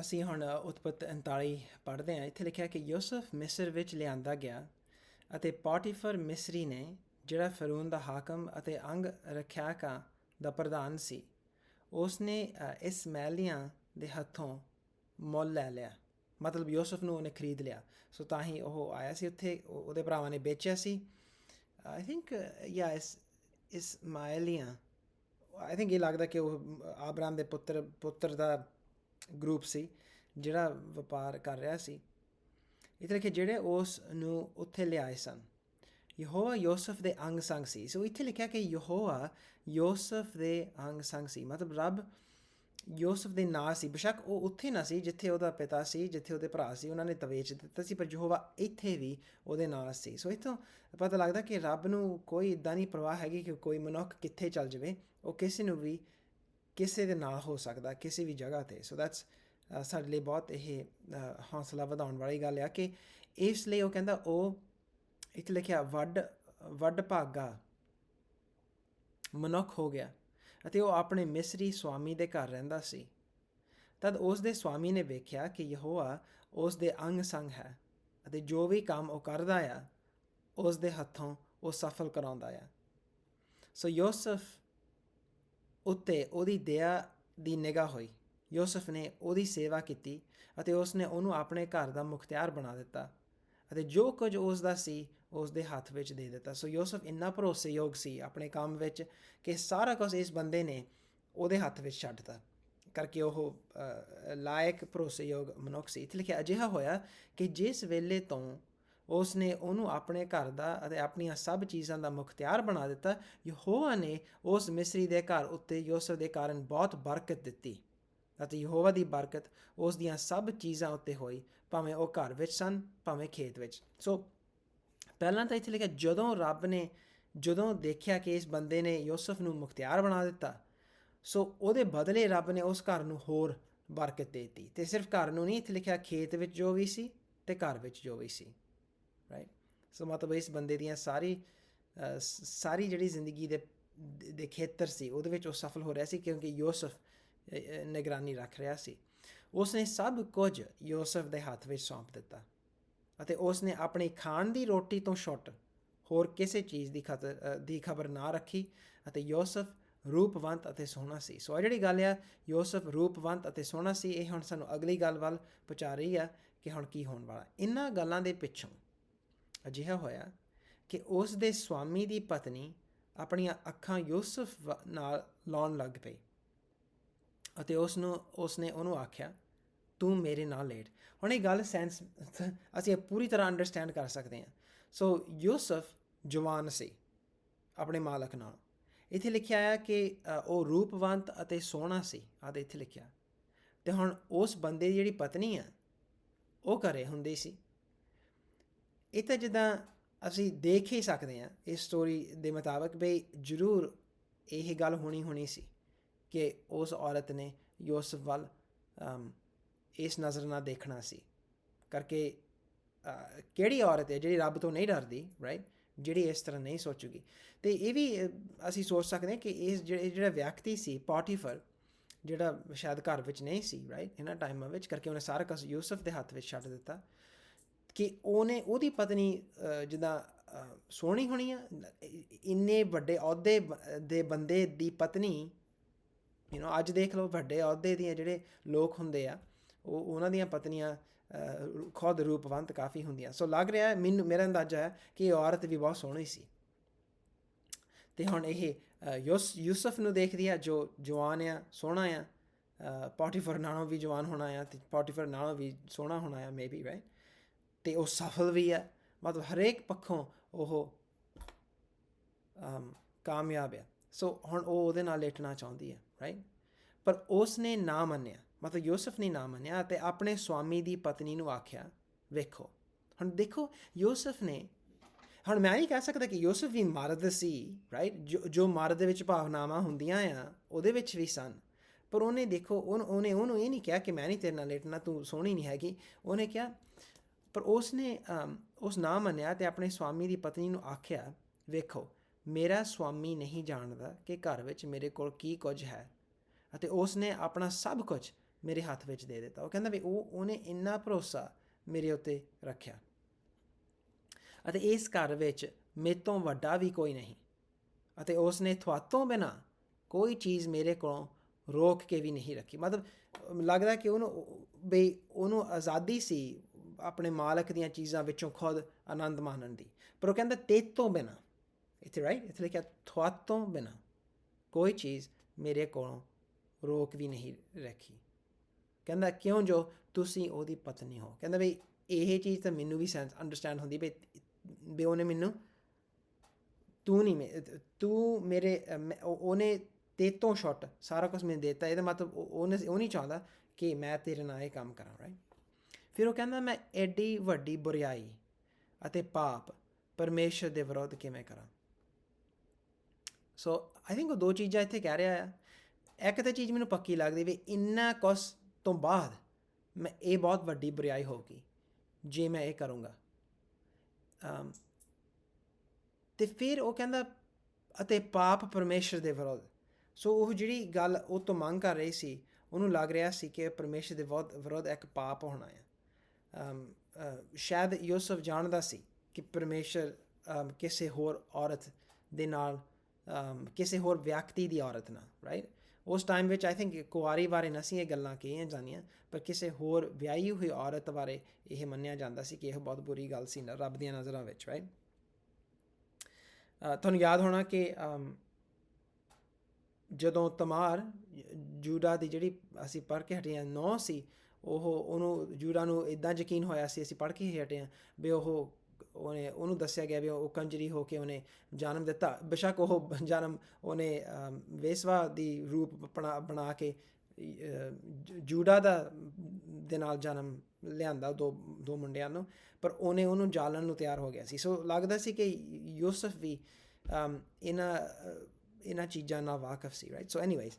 ਅਸੀਂ ਹੁਣ ਉਤਪਤ 39 ਪੜ੍ਹਦੇ ਹਾਂ। ਇੱਥੇ ਲਿਖਿਆ ਕਿ ਯੂਸਫ ਮਿਸਰ ਵਿੱਚ ਲਿਆਂਦਾ ਗਿਆ ਅਤੇ ਪੋਟੀਫਰ ਮਿਸਰੀ ਨੇ ਜਿਹੜਾ ਫਰੂਨ ਦਾ ਹਾਕਮ ਅਤੇ ਅੰਗ ਰੱਖਿਆਕਾਂ ਦਾ ਪ੍ਰਧਾਨ ਸੀ ਉਸਨੇ ਅ, ਇਸਮਾਈਲੀਆਂ ਦੇ ਹੱਥੋਂ ਮੁੱਲ ਲੈ ਲਿਆ। ਮਤਲਬ ਯੂਸਫ ਨੂੰ ਉਹਨੇ ਖਰੀਦ ਲਿਆ। ਸੋ ਤਾਂ ਹੀ ਉਹ ਆਇਆ ਸੀ ਉੱਥੇ ਉਹਦੇ ਭਰਾਵਾਂ ਨੇ ਵੇਚਿਆ ਸੀ। ਆਈ ਥਿੰਕ ਯਾ ਇਸ ਇਸਮਾਈਲੀਆਂ ਆਈ ਥਿੰਕ ਇਹ ਲੱਗਦਾ ਕਿ ਉਹ ਆਬਰਾਮ ਦੇ ਪੁੱਤਰ ਪੁੱਤਰ ਦਾ ਗਰੁੱਪ ਸੀ, ਜਿਹੜਾ ਵਪਾਰ ਕਰ ਰਿਹਾ ਸੀ। ਇਤਨੇ ਕਿ ਜਿਹੜੇ ਉਸ ਨੂੰ ਉੱਥੇ ਲਿਆਏ ਸਨ, ਯਹੋਵਾ ਯੋਸਫ ਦੇ ਅੰਗ ਸੰਗ ਸੀ। ਸੋ ਇੱਥੇ ਲਿਖਿਆ ਕਿ ਯਹੋਵਾ ਯੋਸਫ ਦੇ ਅੰਗ ਸੰਗ ਸੀ। ਮਤਲਬ ਰੱਬ ਯੋਸਫ ਦੇ ਨਾਲ ਸੀ। ਬਿਸ਼ੱਕ ਉਹ ਉੱਥੇ ਨਾ ਸੀ, ਜਿੱਥੇ ਉਹਦਾ ਪਿਤਾ ਸੀ, ਜਿੱਥੇ ਉਹਦੇ ਭਰਾ ਸੀ, ਉਹਨਾਂ ਨੇ ਤਵੇਚ ਦਿੱਤਾ ਸੀ, ਪਰ ਯਹੋਵਾ ਇੱਥੇ ਵੀ ਉਹਦੇ ਨਾਲ ਸੀ। ਸੋ ਇਥੋਂ ਪਤਾ ਲੱਗਦਾ ਕਿ ਰੱਬ ਨੂੰ ਕੋਈ ਇਦਾਂ ਨਹੀਂ ਪਰਵਾਹ ਹੈਗੀ ਕਿ ਕੋਈ ਮਨੁੱਖ ਕਿੱਥੇ ਚੱਲ ਜਾਵੇ, ਉਹ ਕਿਸੇ ਨੂੰ ਵੀ ਕਿਸੇ ਦੇ ਨਾਲ ਹੋ ਸਕਦਾ ਕਿਸੇ ਵੀ ਜਗ੍ਹਾ ਤੇ। ਸੋ ਦੈਟਸ ਸਾਡੇ ਲਈ ਬਹੁਤ ਇਹ ਅ, ਹੌਸਲਾ ਵਧਾਉਣ ਵਾਲੀ ਗੱਲ ਆ ਕਿ ਇਸ ਲਈ ਉਹ ਕਹਿੰਦਾ ਉਹ ਇੱਥੇ ਲਿਖਿਆ ਵੱਡ ਵੱਡ ਭਾਗਾ ਮਨੁੱਖ ਹੋ ਗਿਆ ਅਤੇ ਉਹ ਆਪਣੇ ਮਿਸਰੀ ਸੁਆਮੀ ਦੇ ਘਰ ਰਹਿੰਦਾ ਸੀ। ਤਦ ਉਸ ਦੇ ਸਵਾਮੀ ਨੇ ਵੇਖਿਆ ਕਿ ਯਹੋਵਾ ਉਸ ਦੇ ਅੰਗ ਸੰਗ ਹੈ ਅਤੇ ਜੋ ਵੀ ਕੰਮ ਉਹ ਕਰਦਾ ਆ ਉਸ ਦੇ ਹੱਥੋਂ ਉਹ ਸਫਲ ਕਰਾਉਂਦਾ ਆ। ਸੋ ਯੋਸਫ ਉੱਤੇ ਉਹਦੀ ਦਇਆ ਦੀ ਨਿਗਾਹ ਹੋਈ। ਯੂਸਫ ਨੇ ਉਹਦੀ ਸੇਵਾ ਕੀਤੀ ਅਤੇ ਉਸ ਨੇ ਉਹਨੂੰ ਆਪਣੇ ਘਰ ਦਾ ਮੁਖਤਿਆਰ ਬਣਾ ਦਿੱਤਾ ਅਤੇ ਜੋ ਕੁਝ ਉਸ ਦਾ ਸੀ ਉਸ ਦੇ ਹੱਥ ਵਿੱਚ ਦੇ ਦਿੱਤਾ। ਸੋ ਯੋਸਫ ਇੰਨਾ ਭਰੋਸੇਯੋਗ ਸੀ ਆਪਣੇ ਕੰਮ ਵਿੱਚ ਕਿ ਸਾਰਾ ਕੁਝ ਇਸ ਬੰਦੇ ਨੇ ਉਹਦੇ ਹੱਥ ਵਿੱਚ ਛੱਡਤਾ ਕਰਕੇ ਉਹ ਲਾਇਕ, ਭਰੋਸੇਯੋਗ ਮਨੁੱਖ ਸੀ। ਇੱਥੇ ਲਿਖਿਆ, ਅਜਿਹਾ ਹੋਇਆ ਕਿ ਜਿਸ ਵੇਲੇ ਤੋਂ ਉਸ ਨੇ ਉਹਨੂੰ ਆਪਣੇ ਘਰ ਦਾ ਅਤੇ ਆਪਣੀਆਂ ਸਭ ਚੀਜ਼ਾਂ ਦਾ ਮੁਖਤਿਆਰ ਬਣਾ ਦਿੱਤਾ। ਯਹੋਵਾ ਨੇ ਉਸ ਮਿਸਰੀ ਦੇ ਘਰ ਉੱਤੇ ਯੋਸਫ ਦੇ ਕਾਰਨ ਬਹੁਤ ਬਰਕਤ ਦਿੱਤੀ ਅਤੇ ਯਹੋਵਾ ਦੀ ਬਰਕਤ ਉਸ ਦੀਆਂ ਸਭ ਚੀਜ਼ਾਂ ਉੱਤੇ ਹੋਈ, ਭਾਵੇਂ ਉਹ ਘਰ ਵਿੱਚ ਸਨ, ਭਾਵੇਂ ਖੇਤ ਵਿੱਚ। ਸੋ ਪਹਿਲਾਂ ਤਾਂ ਇੱਥੇ ਲਿਖਿਆ, ਜਦੋਂ ਰੱਬ ਨੇ, ਜਦੋਂ ਦੇਖਿਆ ਕਿ ਇਸ ਬੰਦੇ ਨੇ ਯੂਸਫ ਨੂੰ ਮੁਖਤਿਆਰ ਬਣਾ ਦਿੱਤਾ, ਸੋ ਉਹਦੇ ਬਦਲੇ ਰੱਬ ਨੇ ਉਸ ਘਰ ਨੂੰ ਹੋਰ ਬਰਕਤ ਦੇ ਦਿੱਤੀ। ਤੇ ਸਿਰਫ ਘਰ ਨੂੰ ਨਹੀਂ, ਇੱਥੇ ਲਿਖਿਆ ਖੇਤ ਵਿੱਚ ਜੋ ਵੀ ਸੀ ਤੇ ਘਰ ਵਿੱਚ ਜੋ ਵੀ ਸੀ। ਰਾਈਟ ਸੋ ਮਤਲਬ ਇਸ ਬੰਦੇ ਦੀਆਂ ਸਾਰੀ ਸ- ਸਾਰੀ ਜਿਹੜੀ ਜ਼ਿੰਦਗੀ ਦੇ ਦੇ ਖੇਤਰ ਸੀ, ਉਹਦੇ ਵਿੱਚ ਉਹ ਸਫਲ ਹੋ ਰਿਹਾ ਸੀ ਕਿਉਂਕਿ ਯੂਸਫ ਨਿਗਰਾਨੀ ਰੱਖ ਰਿਹਾ ਸੀ। ਉਸਨੇ ਸਭ ਕੁਝ ਯੂਸਫ ਦੇ ਹੱਥ ਵਿੱਚ ਸੌਂਪ ਦਿੱਤਾ ਅਤੇ ਉਸ ਨੇ ਆਪਣੀ ਖਾਣ ਦੀ ਰੋਟੀ ਤੋਂ ਛੁੱਟ ਹੋਰ ਕਿਸੇ ਚੀਜ਼ ਦੀ ਖਤਰ ਦੀ ਖਬਰ ਨਾ ਰੱਖੀ ਅਤੇ ਯੂਸਫ ਰੂਪਵੰਤ ਅਤੇ ਸੋਹਣਾ ਸੀ। ਸੋ ਇਹ ਜਿਹੜੀ ਗੱਲ ਆ, ਯੂਸਫ ਰੂਪਵੰਤ ਅਤੇ ਸੋਹਣਾ ਸੀ, ਇਹ ਹੁਣ ਸਾਨੂੰ ਅਗਲੀ ਗੱਲ ਵੱਲ ਪਹੁੰਚਾ ਰਹੀ ਆ ਕਿ ਹੁਣ ਕੀ ਹੋਣ ਵਾਲਾ। ਇਹਨਾਂ ਗੱਲਾਂ ਦੇ ਪਿੱਛੋਂ ਅਜਿਹਾ ਹੋਇਆ ਕਿ ਉਸ ਦੇ ਸਵਾਮੀ ਦੀ ਪਤਨੀ ਆਪਣੀਆਂ ਅੱਖਾਂ ਯੂਸਫ ਵ- ਨਾਲ ਲਾਉਣ ਲੱਗ ਪਈ ਅਤੇ ਉਸ ਨੂੰ ਉਸ ਨੇ ਉਹਨੂੰ ਆਖਿਆ, ਤੂੰ ਮੇਰੇ ਨਾਲ ਲੇਟ। ਹੁਣ ਇਹ ਗੱਲ ਸੈਂਸ ਅਸੀਂ ਪੂਰੀ ਤਰ੍ਹਾਂ ਅੰਡਰਸਟੈਂਡ ਕਰ ਸਕਦੇ ਹਾਂ। ਸੋ ਯੂਸਫ ਜਵਾਨ ਸੀ ਆਪਣੇ ਮਾਲਕ ਨਾਲ। ਇੱਥੇ ਲਿਖਿਆ ਹੈ ਕਿ ਉਹ ਰੂਪਵੰਤ ਅਤੇ ਸੋਹਣਾ ਸੀ। ਆਦੇ ਇੱਥੇ ਲਿਖਿਆ। ਤੇ ਹੁਣ ਉਸ ਬੰਦੇ ਦੀ ਜਿਹੜੀ ਪਤਨੀ ਆ, ਉਹ ਘਰੇ ਹੁੰਦੀ ਸੀ। ਇਹ ਤਾਂ ਜਿੱਦਾਂ ਅਸੀਂ ਦੇਖ ਹੀ ਸਕਦੇ ਹਾਂ ਇਸ ਸਟੋਰੀ ਦੇ ਮੁਤਾਬਕ ਬਈ ਜ਼ਰੂਰ ਇਹ ਗੱਲ ਹੋਣੀ ਹੋਣੀ ਸੀ ਕਿ ਉਸ ਔਰਤ ਨੇ ਯੂਸਫ ਵੱਲ ਇਸ ਨਜ਼ਰ ਨਾਲ ਦੇਖਣਾ ਸੀ। ਕਰਕੇ ਕਿਹੜੀ ਔਰਤ ਹੈ ਜਿਹੜੀ ਰੱਬ ਤੋਂ ਨਹੀਂ ਡਰਦੀ ਰਾਈਟ ਜਿਹੜੀ ਇਸ ਤਰ੍ਹਾਂ ਨਹੀਂ ਸੋਚੂਗੀ। ਤੇ ਇਹ ਵੀ ਅਸੀਂ ਸੋਚ ਸਕਦੇ ਹਾਂ ਕਿ ਇਸ ਜਿਹੜੇ ਜਿਹੜਾ ਵਿਅਕਤੀ ਸੀ, ਪੋਟੀਫਰ, ਜਿਹੜਾ ਸ਼ਾਇਦ ਘਰ ਵਿੱਚ ਨਹੀਂ ਸੀ ਰਾਈਟ ਇਹਨਾਂ ਟਾਈਮਾਂ ਵਿੱਚ, ਕਰਕੇ ਉਹਨੇ ਸਾਰਾ ਕੁਝ ਯੂਸਫ ਦੇ ਹੱਥ ਵਿੱਚ ਛੱਡ ਦਿੱਤਾ। ਕਿ ਉਹਨੇ ਉਹਦੀ ਪਤਨੀ ਜਿੱਦਾਂ ਸੋਹਣੀ ਹੋਣੀ ਆ ਇੰਨੇ ਵੱਡੇ ਅਹੁਦੇ ਬ- ਦੇ ਬੰਦੇ ਦੀ ਪਤਨੀ ਯੂ نو ਅੱਜ ਦੇਖ ਲਓ ਵੱਡੇ ਅਹੁਦੇ ਦੀਆਂ ਜਿਹੜੇ ਲੋਕ ਹੁੰਦੇ ਆ ਉਹ ਉਹਨਾਂ ਦੀਆਂ ਪਤਨੀਆਂ ਖੁਦ ਰੂਪਵੰਤ ਕਾਫੀ ਹੁੰਦੀਆਂ। ਸੋ ਲੱਗ ਰਿਹਾ ਮੈਨੂੰ ਮੇਰਾ ਅੰਦਾਜ਼ਾ ਹੈ ਕਿ ਇਹ ਔਰਤ ਵੀ ਬਹੁਤ ਸੋਹਣੀ ਸੀ। ਤੇ ਹੁਣ ਇਹ ਅ, ਯੂਸਫ ਨੂੰ ਦੇਖਦੀ ਆ ਜੋ ਜਵਾਨ ਆ ਸੋਹਣਾ ਆ ਅ, ਪੋਟੀਫਰ ਨਾਲੋਂ ਵੀ ਜਵਾਨ ਹੋਣਾ ਆ ਤੇ ਪੋਟੀਫਰ ਨਾਲੋਂ ਵੀ ਸੋਹਣਾ ਹੋਣਾ ਆ ਮੇਬੀ ਰਾਈਟ ਤੇ ਉਹ ਸਫਲ ਵੀ ਆ ਮਤਲਬ ਹਰੇਕ ਪੱਖੋਂ ਉਹ ਕਾਮਯਾਬ ਆ ਸੋ ਹੁਣ ਉਹ ਉਹਦੇ ਨਾਲ ਲੇਟਣਾ ਚਾਹੁੰਦੀ ਹੈ ਰਾਈਟ ਪਰ ਉਸ ਨੇ ਨਾ ਮੰਨਿਆ, ਮਤਲਬ ਯੂਸਫ ਨੇ ਨਾ ਮੰਨਿਆ ਤੇ ਆਪਣੇ ਸਵਾਮੀ ਦੀ ਪਤਨੀ ਨੂੰ ਆਖਿਆ, ਵੇਖੋ, ਹੁਣ ਦੇਖੋ, ਯੂਸਫ ਨੇ, ਹੁਣ ਮੈਂ ਨਹੀਂ ਕਹਿ ਸਕਦਾ ਕਿ ਯੂਸਫ ਵੀ ਮਰਦ ਸੀ ਰਾਈਟ ਜੋ ਜੋ ਮਰਦ ਦੇ ਵਿੱਚ ਭਾਵਨਾਵਾਂ ਹੁੰਦੀਆਂ ਆ, ਉਹਦੇ ਵਿੱਚ ਵੀ ਸਨ। ਪਰ ਉਹਨੇ ਦੇਖੋ, ਉਹਨ- ਉਹਨੇ ਉਹਨੂੰ ਇਹ ਨਹੀਂ ਕਿਹਾ ਕਿ ਮੈਂ ਨਹੀਂ ਤੇਰੇ ਨਾਲ ਲੇਟਣਾ, ਤੂੰ ਸੋਹਣੀ ਨਹੀਂ ਹੈਗੀ। ਉਹਨੇ ਕਿਹਾ ਪਰ ਉਸ ਨੇ ਉਸ ਨਾ ਮੰਨਿਆ ਤੇ ਆਪਣੇ ਸਵਾਮੀ ਦੀ ਪਤਨੀ ਨੂੰ ਆਖਿਆ, ਵੇਖੋ, ਮੇਰਾ ਸਵਾਮੀ ਨਹੀਂ ਜਾਣਦਾ ਕਿ ਘਰ ਵਿੱਚ ਮੇਰੇ ਕੋਲ ਕੀ ਕੁਝ ਹੈ ਅਤੇ ਉਸ ਨੇ ਆਪਣਾ ਸਭ ਕੁਝ ਮੇਰੇ ਹੱਥ ਵਿੱਚ ਦੇ ਦਿੱਤਾ। ਉਹ ਕਹਿੰਦਾ ਵੀ ਉਹ, ਉਹਨੇ ਇੰਨਾ ਭਰੋਸਾ ਮੇਰੇ ਉੱਤੇ ਰੱਖਿਆ। ਅਤੇ ਇਸ ਘਰ ਵਿੱਚ ਮੇਰੇ ਤੋਂ ਵੱਡਾ ਵੀ ਕੋਈ ਨਹੀਂ ਅਤੇ ਉਸ ਨੇ ਤੁਹਾਤੋਂ ਬਿਨਾ ਕੋਈ ਚੀਜ਼ ਮੇਰੇ ਕੋਲੋਂ ਰੋਕ ਕੇ ਵੀ ਨਹੀਂ ਰੱਖੀ। ਮਤਲਬ ਲੱਗਦਾ ਕਿ ਉਹਨੂੰ ਬਈ ਉਹਨੂੰ ਆਜ਼ਾਦੀ ਸੀ ਆਪਣੇ ਮਾਲਕ ਦੀਆਂ ਚੀਜ਼ਾਂ ਵਿੱਚੋਂ ਖੁਦ ਆਨੰਦ ਮਾਣਨ ਦੀ। ਪਰ ਉਹ ਕਹਿੰਦਾ ਤੇ ਤੋਂ ਬਿਨਾ, ਇੱਥੇ ਰਾਈਟ ਇੱਥੇ ਲਿਖਿਆ ਤੁਹਾਤੋਂ ਬਿਨਾ ਕੋਈ ਚੀਜ਼ ਮੇਰੇ ਕੋਲੋਂ ਰੋਕ ਵੀ ਨਹੀਂ ਰੱਖੀ। ਕਹਿੰਦਾ, ਕਿਉਂ ਜੋ ਤੁਸੀਂ ਉਹਦੀ ਪਤਨੀ ਹੋ? ਕਹਿੰਦਾ ਵੀ ਇਹ ਚੀਜ਼ ਤਾਂ ਮੈਨੂੰ ਵੀ ਸੈਂਸ ਅੰਡਰਸਟੈਂਡ ਹੁੰਦੀ ਵੀ ਵੀ ਉਹਨੇ ਮੈਨੂੰ, ਤੂੰ ਨਹੀਂ ਮੇ- ਤੂੰ ਮੇਰੇ ਉਹਨੇ ਤੇ ਤੋਂ ਛੁੱਟ ਸਾਰਾ ਕੁਝ ਮੈਨੂੰ ਦਿੱਤਾ। ਇਹਦਾ ਮਤਲਬ ਉਹਨੇ, ਉਹ ਨਹੀਂ ਚਾਹੁੰਦਾ ਕਿ ਮੈਂ ਤੇਰੇ ਨਾਲ ਇਹ ਕੰਮ ਕਰਾਂ ਰਾਈਟ ਫਿਰ ਉਹ ਕਹਿੰਦਾ ਮੈਂ ਐਡੀ ਵੱਡੀ ਬੁਰੀਾਈ ਅਤੇ ਪਾਪ ਪਰਮੇਸ਼ਰ ਦੇ ਵਿਰੋਧ ਕਿਵੇਂ ਕਰਾਂ? ਸੋ ਆਈ ਥਿੰਕ ਉਹ ਦੋ ਚੀਜ਼ਾਂ ਇੱਥੇ ਕਹਿ ਰਿਹਾ ਆ। ਇੱਕ ਤਾਂ ਚੀਜ਼ ਮੈਨੂੰ ਪੱਕੀ ਲੱਗਦੀ ਵੀ ਇੰਨਾ ਕੁਛ ਤੋਂ ਬਾਅਦ ਮੈਂ ਇਹ ਬਹੁਤ ਵੱਡੀ ਬੁਰੀਾਈ ਹੋਊਗੀ ਜੇ ਮੈਂ ਇਹ ਕਰੂੰਗਾ। ਅਮ, ਤੇ ਫਿਰ ਉਹ ਕਹਿੰਦਾ ਅਤੇ ਪਾਪ ਪਰਮੇਸ਼ਰ ਦੇ ਵਿਰੋਧ। ਸੋ ਉਹ ਜਿਹੜੀ ਗੱਲ ਉਹ ਤੋਂ ਮੰਗ ਕਰ ਰਹੀ ਸੀ ਉਹਨੂੰ ਲੱਗ ਰਿਹਾ ਸੀ ਕਿ ਪਰਮੇਸ਼ਰ ਦੇ ਵਿਰੋਧ ਵਿਰੁੱਧ ਇੱਕ ਪਾਪ ਹੋਣਾ ਹੈ ਸ਼ਾਇਦ ਯੂਸਫ ਜਾਣਦਾ ਸੀ ਕਿ ਪਰਮੇਸ਼ਰ ਕਿਸੇ ਹੋਰ ਔਰਤ ਦੇ ਨਾਲ ਕਿਸੇ ਹੋਰ ਵਿਅਕਤੀ ਦੀ ਔਰਤ ਨਾਲ ਰਾਈਟ ਉਸ ਟਾਈਮ ਵਿੱਚ ਆਈ ਥਿੰਕ ਕੁਆਰੀ ਬਾਰੇ ਨਸੀਂ ਇਹ ਗੱਲਾਂ ਕਹੀਆਂ ਜਾਂਦੀਆਂ, ਪਰ ਕਿਸੇ ਹੋਰ ਵਿਆਹੀ ਹੋਈ ਔਰਤ ਬਾਰੇ ਇਹ ਮੰਨਿਆ ਜਾਂਦਾ ਸੀ ਕਿ ਇਹ ਬਹੁਤ ਬੁਰੀ ਗੱਲ ਸੀ ਨਾ, ਰੱਬ ਦੀਆਂ ਨਜ਼ਰਾਂ ਵਿੱਚ ਰਾਈਟ ਤੁਹਾਨੂੰ ਯਾਦ ਹੋਣਾ ਕਿ ਜਦੋਂ ਤਮਾਰ ਜੂਡਾ ਦੀ ਜਿਹੜੀ ਅਸੀਂ ਪੜ੍ਹ ਕੇ ਹਟੇ ਹਾਂ, ਨੌ ਸੀ ਉਹ ਉਹਨੂੰ ਜੂਡਾ ਨੂੰ ਇਦਾਂ ਯਕੀਨ ਹੋਇਆ ਸੀ ਅਸੀਂ ਪੜ੍ਹ ਕੇ ਹੀ ਹਟੇ ਹਾਂ ਵੀ ਉਹ ਉਹਨੇ ਉਹਨੂੰ ਦੱਸਿਆ ਗਿਆ ਵੀ ਉਹ ਕੰਜਰੀ ਹੋ ਕੇ ਉਹਨੇ ਜਨਮ ਦਿੱਤਾ। ਬੇਸ਼ੱਕ ਉਹ ਜਨਮ ਉਹਨੇ ਵੇਸਵਾ ਦੀ ਰੂਪ ਬਣਾ ਬਣਾ ਕੇ ਅ, ਜੂਡਾ ਦਾ ਦੇ ਨਾਲ ਜਨਮ ਲਿਆਂਦਾ ਦੋ ਦੋ ਮੁੰਡਿਆਂ ਨੂੰ ਪਰ ਉਹਨੇ ਉਹਨੂੰ ਜਾਲਣ ਨੂੰ ਤਿਆਰ ਹੋ ਗਿਆ ਸੀ। ਸੋ ਲੱਗਦਾ ਸੀ ਕਿ ਯੂਸਫ ਵੀ ਇਹਨਾਂ ਇਹਨਾਂ ਚੀਜ਼ਾਂ ਨਾਲ ਵਾਕਿਫ ਸੀ ਰਾਈਟ ਸੋ ਐਨੀਵੇਜ਼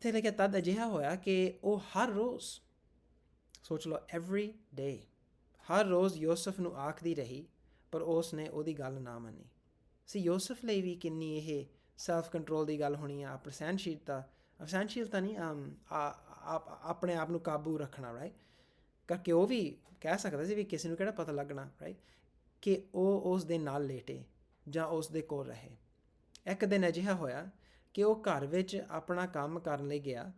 ਤੇ ਲੇਕਿਨ ਤਦ ਅਜਿਹਾ ਹੋਇਆ ਕਿ ਉਹ ਹਰ ਰੋਜ਼ ਸੋਚ ਲਓ ਐਵਰੀ ਡੇ ਹਰ ਰੋਜ਼ ਯੂਸਫ ਨੂੰ ਆਖਦੀ ਰਹੀ ਪਰ ਉਸ ਨੇ ਉਹਦੀ ਗੱਲ ਨਾ ਮੰਨੀ ਸੀ ਯੂਸਫ ਲਈ ਵੀ ਕਿੰਨੀ ਇਹ ਸੈਲਫ ਕੰਟਰੋਲ ਦੀ ਗੱਲ ਹੋਣੀ ਆ ਆਪਣੀ ਸਹਿਨਸ਼ੀਲਤਾ ਨਹੀਂ ਆਪਣੇ ਆਪ ਨੂੰ ਕਾਬੂ ਰੱਖਣਾ ਰਾਈਟ ਕਰਕੇ ਉਹ ਵੀ ਕਹਿ ਸਕਦਾ ਸੀ ਵੀ ਕਿਸੇ ਨੂੰ ਕਿਹੜਾ ਪਤਾ ਲੱਗਣਾ ਰਾਈਟ ਕਿ ਉਹ ਉਸ ਦੇ ਨਾਲ ਲੇਟੇ ਜਾਂ ਉਸ ਦੇ ਕੋਲ ਰਹੇ ਇੱਕ ਦਿਨ ਅਜਿਹਾ ਹੋਇਆ ਕਿ ਉਹ ਘਰ ਵਿੱਚ ਆਪਣਾ ਕੰਮ ਕਰਨ ਲਈ ਗਿਆ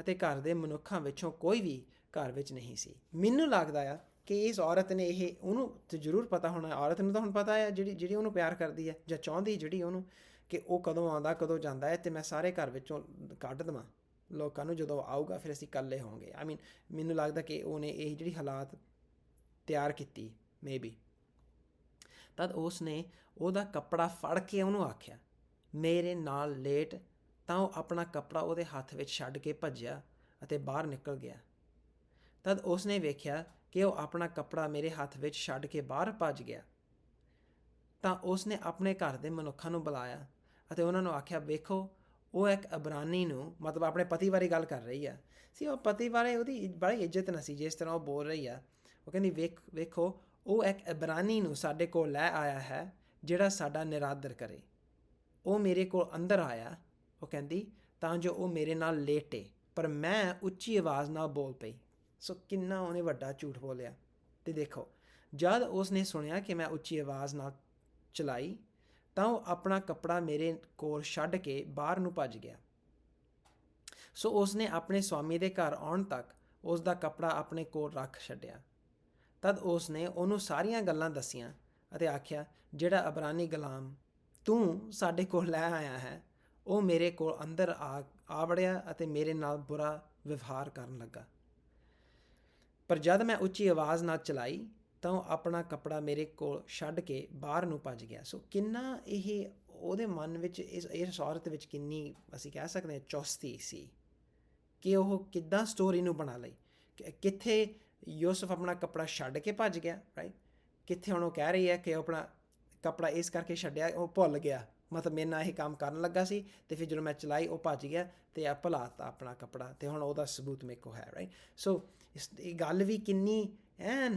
ਅਤੇ ਘਰ ਦੇ ਮਨੁੱਖਾਂ ਵਿੱਚੋਂ ਕੋਈ ਵੀ ਘਰ ਵਿੱਚ ਨਹੀਂ ਸੀ। ਮੈਨੂੰ ਲੱਗਦਾ ਆ ਕਿ ਇਸ ਔਰਤ ਨੇ ਇਹ ਉਹਨੂੰ ਤੇ ਜ਼ਰੂਰ ਪਤਾ ਹੋਣਾ, ਔਰਤ ਨੂੰ ਤਾਂ ਹੁਣ ਪਤਾ ਹੈ ਜਿਹੜੀ ਜਿਹੜੀ ਉਹਨੂੰ ਪਿਆਰ ਕਰਦੀ ਹੈ ਜਾਂ ਚਾਹੁੰਦੀ ਜਿਹੜੀ ਉਹਨੂੰ ਕਿ ਉਹ ਕਦੋਂ ਆਉਂਦਾ, ਕਦੋਂ ਜਾਂਦਾ ਹੈ ਤੇ ਮੈਂ ਸਾਰੇ ਘਰ ਵਿੱਚੋਂ ਕੱਢ ਦਵਾਂ। ਲੋਕਾਂ ਨੂੰ ਜਦੋਂ ਆਊਗਾ ਫਿਰ ਅਸੀਂ ਇਕੱਲੇ ਹੋਵਾਂਗੇ। ਆਈ ਮੀਨ ਮੈਨੂੰ ਲੱਗਦਾ ਕਿ ਉਹਨੇ ਇਹ ਜਿਹੜੀ ਹਾਲਾਤ ਤਿਆਰ ਕੀਤੀ ਮੇਬੀ ਤਦ ਉਸ ਨੇ ਉਹਦਾ ਕੱਪੜਾ ਫੜ ਕੇ ਉਹਨੂੰ ਆਖਿਆ। ਮੇਰੇ ਨਾਲ ਲੇਟ ਤਾਂ ਉਹ ਆਪਣਾ ਕੱਪੜਾ ਉਹਦੇ ਹੱਥ ਵਿੱਚ ਛੱਡ ਕੇ ਭੱਜਿਆ ਅਤੇ ਬਾਹਰ ਨਿਕਲ ਗਿਆ। ਤਦ ਉਸ ਨੇ ਵੇਖਿਆ ਕਿ ਉਹ ਆਪਣਾ ਕੱਪੜਾ ਮੇਰੇ ਹੱਥ ਵਿੱਚ ਛੱਡ ਕੇ ਬਾਹਰ ਭੱਜ ਗਿਆ। ਤਾਂ ਉਸਨੇ ਆਪਣੇ ਘਰ ਦੇ ਮਨੁੱਖਾਂ ਨੂੰ ਬੁਲਾਇਆ ਅਤੇ ਉਹਨਾਂ ਨੂੰ ਆਖਿਆ, ਵੇਖੋ, ਉਹ ਇੱਕ ਅਬਰਾਨੀ ਨੂੰ ਮਤਲਬ ਆਪਣੇ ਪਤੀ ਬਾਰੇ ਗੱਲ ਕਰ ਰਹੀ ਆ। ਸੀ, ਉਹ ਪਤੀ ਬਾਰੇ ਉਹਦੀ ਬੜੀ ਇੱਜ਼ਤ ਨਾ ਸੀ, ਜਿਸ ਤਰ੍ਹਾਂ ਉਹ ਬੋਲ ਰਹੀ ਆ। ਉਹ ਕਹਿੰਦੀ, ਵੇਖ, ਵੇਖੋ, ਉਹ ਇੱਕ ਅਬਰਾਨੀ ਨੂੰ ਸਾਡੇ ਕੋਲ ਲੈ ਆਇਆ ਹੈ, ਜਿਹੜਾ ਸਾਡਾ ਨਿਰਾਦਰ ਕਰੇ। ਉਹ ਮੇਰੇ ਕੋਲ ਅੰਦਰ ਆਇਆ, ਉਹ ਕਹਿੰਦੀ, ਤਾਂ ਜੋ ਉਹ ਮੇਰੇ ਨਾਲ ਲੇਟੇ, ਪਰ ਮੈਂ ਉੱਚੀ ਆਵਾਜ਼ ਨਾਲ ਬੋਲ ਪਈ। ਸੋ ਕਿੰਨਾ ਉਹਨੇ ਵੱਡਾ ਝੂਠ ਬੋਲਿਆ। ਤੇ ਦੇਖੋ, ਜਦ ਉਸ ਨੇ ਸੁਣਿਆ ਕਿ ਮੈਂ ਉੱਚੀ ਆਵਾਜ਼ ਨਾਲ ਚਲਾਈ, ਤਾਂ ਉਹ ਆਪਣਾ ਕੱਪੜਾ ਮੇਰੇ ਕੋਲ ਛੱਡ ਕੇ ਬਾਹਰ ਨੂੰ ਭੱਜ ਗਿਆ। ਸੋ ਉਸ ਨੇ ਆਪਣੇ ਸਵਾਮੀ ਦੇ ਘਰ ਆਉਣ ਤੱਕ ਉਸ ਦਾ ਕੱਪੜਾ ਆਪਣੇ ਕੋਲ ਰੱਖ ਛੱਡਿਆ। ਤਦ ਉਸ ਨੇ ਉਹਨੂੰ ਸਾਰੀਆਂ ਗੱਲਾਂ ਦੱਸੀਆਂ ਅਤੇ ਆਖਿਆ, ਜਿਹੜਾ ਅਬਰਾਨੀ ਗੁਲਾਮ ਤੂੰ ਸਾਡੇ ਕੋਲ ਲੈ ਆਇਆ ਹੈ। ਉਹ ਮੇਰੇ ਕੋਲ ਅੰਦਰ ਆ ਆ ਵੜਿਆ ਅਤੇ ਮੇਰੇ ਨਾਲ ਬੁਰਾ ਵਿਵਹਾਰ ਕਰਨ ਲੱਗਾ। ਪਰ ਜਦ ਮੈਂ ਉੱਚੀ ਆਵਾਜ਼ ਨਾਲ ਚਲਾਈ, ਤਾਂ ਉਹ ਆਪਣਾ ਕੱਪੜਾ ਮੇਰੇ ਕੋਲ ਛੱਡ ਕੇ ਬਾਹਰ ਨੂੰ ਭੱਜ ਗਿਆ। ਸੋ ਕਿੰਨਾ ਇਹ ਉਹਦੇ ਮਨ ਵਿੱਚ, ਇਸ ਇਸ ਔਰਤ ਵਿੱਚ ਕਿੰਨੀ ਅਸੀਂ ਕਹਿ ਸਕਦੇ ਹਾਂ ਚੌਸਤੀ ਸੀ ਕਿ ਉਹ ਕਿੱਦਾਂ ਸਟੋਰੀ ਨੂੰ ਬਣਾ ਲਈ। ਕਿੱਥੇ ਯੂਸਫ ਆਪਣਾ ਕੱਪੜਾ ਛੱਡ ਕੇ ਭੱਜ ਗਿਆ ਰਾਈਟ ਕਿੱਥੇ ਹੁਣ ਉਹ ਕਹਿ ਰਹੀ ਹੈ ਕਿ ਉਹ ਆਪਣਾ ਕੱਪੜਾ ਇਸ ਕਰਕੇ ਛੱਡਿਆ, ਉਹ ਭੁੱਲ ਗਿਆ। ਮਤਲਬ ਮੇਰੇ ਨਾਲ ਇਹ ਕੰਮ ਕਰਨ ਲੱਗਾ ਸੀ ਤੇ ਫਿਰ ਜਦੋਂ ਮੈਂ ਚਲਾਈ, ਉਹ ਭੱਜ ਗਿਆ ਤੇ ਆ ਭੁਲਾਤਾ ਆਪਣਾ ਕੱਪੜਾ ਤੇ ਹੁਣ ਉਹਦਾ ਸਬੂਤ ਮੇਰੇ ਕੋਲ ਹੈ ਰਾਈਟ ਸੋ ਇਸ ਇਹ ਗੱਲ ਵੀ ਕਿੰਨੀ ਐਨ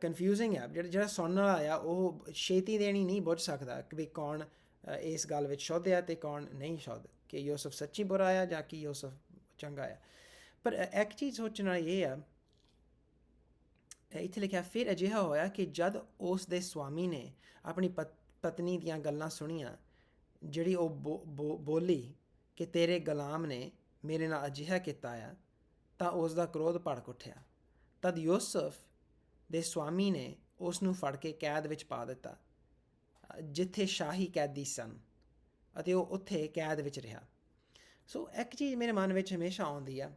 ਕਨਫਿਊਜ਼ਿੰਗ ਹੈ ਜਿਹੜਾ ਜਿਹੜਾ ਸੁਣਨ ਵਾਲਾ ਆ, ਉਹ ਛੇਤੀ ਦੇਣੀ ਨਹੀਂ ਬੁੱਝ ਸਕਦਾ ਕਿ ਵੀ ਕੌਣ ਇਸ ਗੱਲ ਵਿੱਚ ਸ਼ੁੱਧ ਹੈ ਤੇ ਕੌਣ ਨਹੀਂ ਸ਼ੁੱਧ, ਕਿ ਯੂਸਫ ਸੱਚੀ ਬੁਰਾ ਆ ਜਾਂ ਕਿ ਯੂਸਫ ਚੰਗਾ ਆ। ਪਰ ਇੱਕ ਚੀਜ਼ ਸੋਚਣ ਵਾਲੀ ਇਹ ਆ ਇੱਥੇ ਲਿਖਿਆ, ਫਿਰ ਅਜਿਹਾ ਹੋਇਆ ਕਿ ਜਦ ਉਸ ਦੇ ਸਵਾਮੀ ਨੇ ਆਪਣੀ ਪਤ- ਪਤਨੀ ਦੀਆਂ ਗੱਲਾਂ ਸੁਣੀਆਂ, ਜਿਹੜੀ ਉਹ ਬੋ- ਬੋ- ਬੋਲੀ ਕਿ ਤੇਰੇ ਗੁਲਾਮ ਨੇ ਮੇਰੇ ਨਾਲ ਅਜਿਹਾ ਕੀਤਾ ਆ, ਤਾਂ ਉਸ ਦਾ ਕ੍ਰੋਧ ਭੜਕ ਉੱਠਿਆ। ਤਦ ਯੂਸਫ ਦੇ ਸਵਾਮੀ ਨੇ ਉਸ ਨੂੰ ਫੜ ਕੇ ਕੈਦ ਵਿੱਚ ਪਾ ਦਿੱਤਾ, ਜਿੱਥੇ ਸ਼ਾਹੀ ਕੈਦੀ ਸਨ, ਅਤੇ ਉਹ ਉੱਥੇ ਕੈਦ ਵਿੱਚ ਰਿਹਾ। ਸੋ ਇੱਕ ਚੀਜ਼ ਮੇਰੇ ਮਨ ਵਿੱਚ ਹਮੇਸ਼ਾ ਆਉਂਦੀ ਆ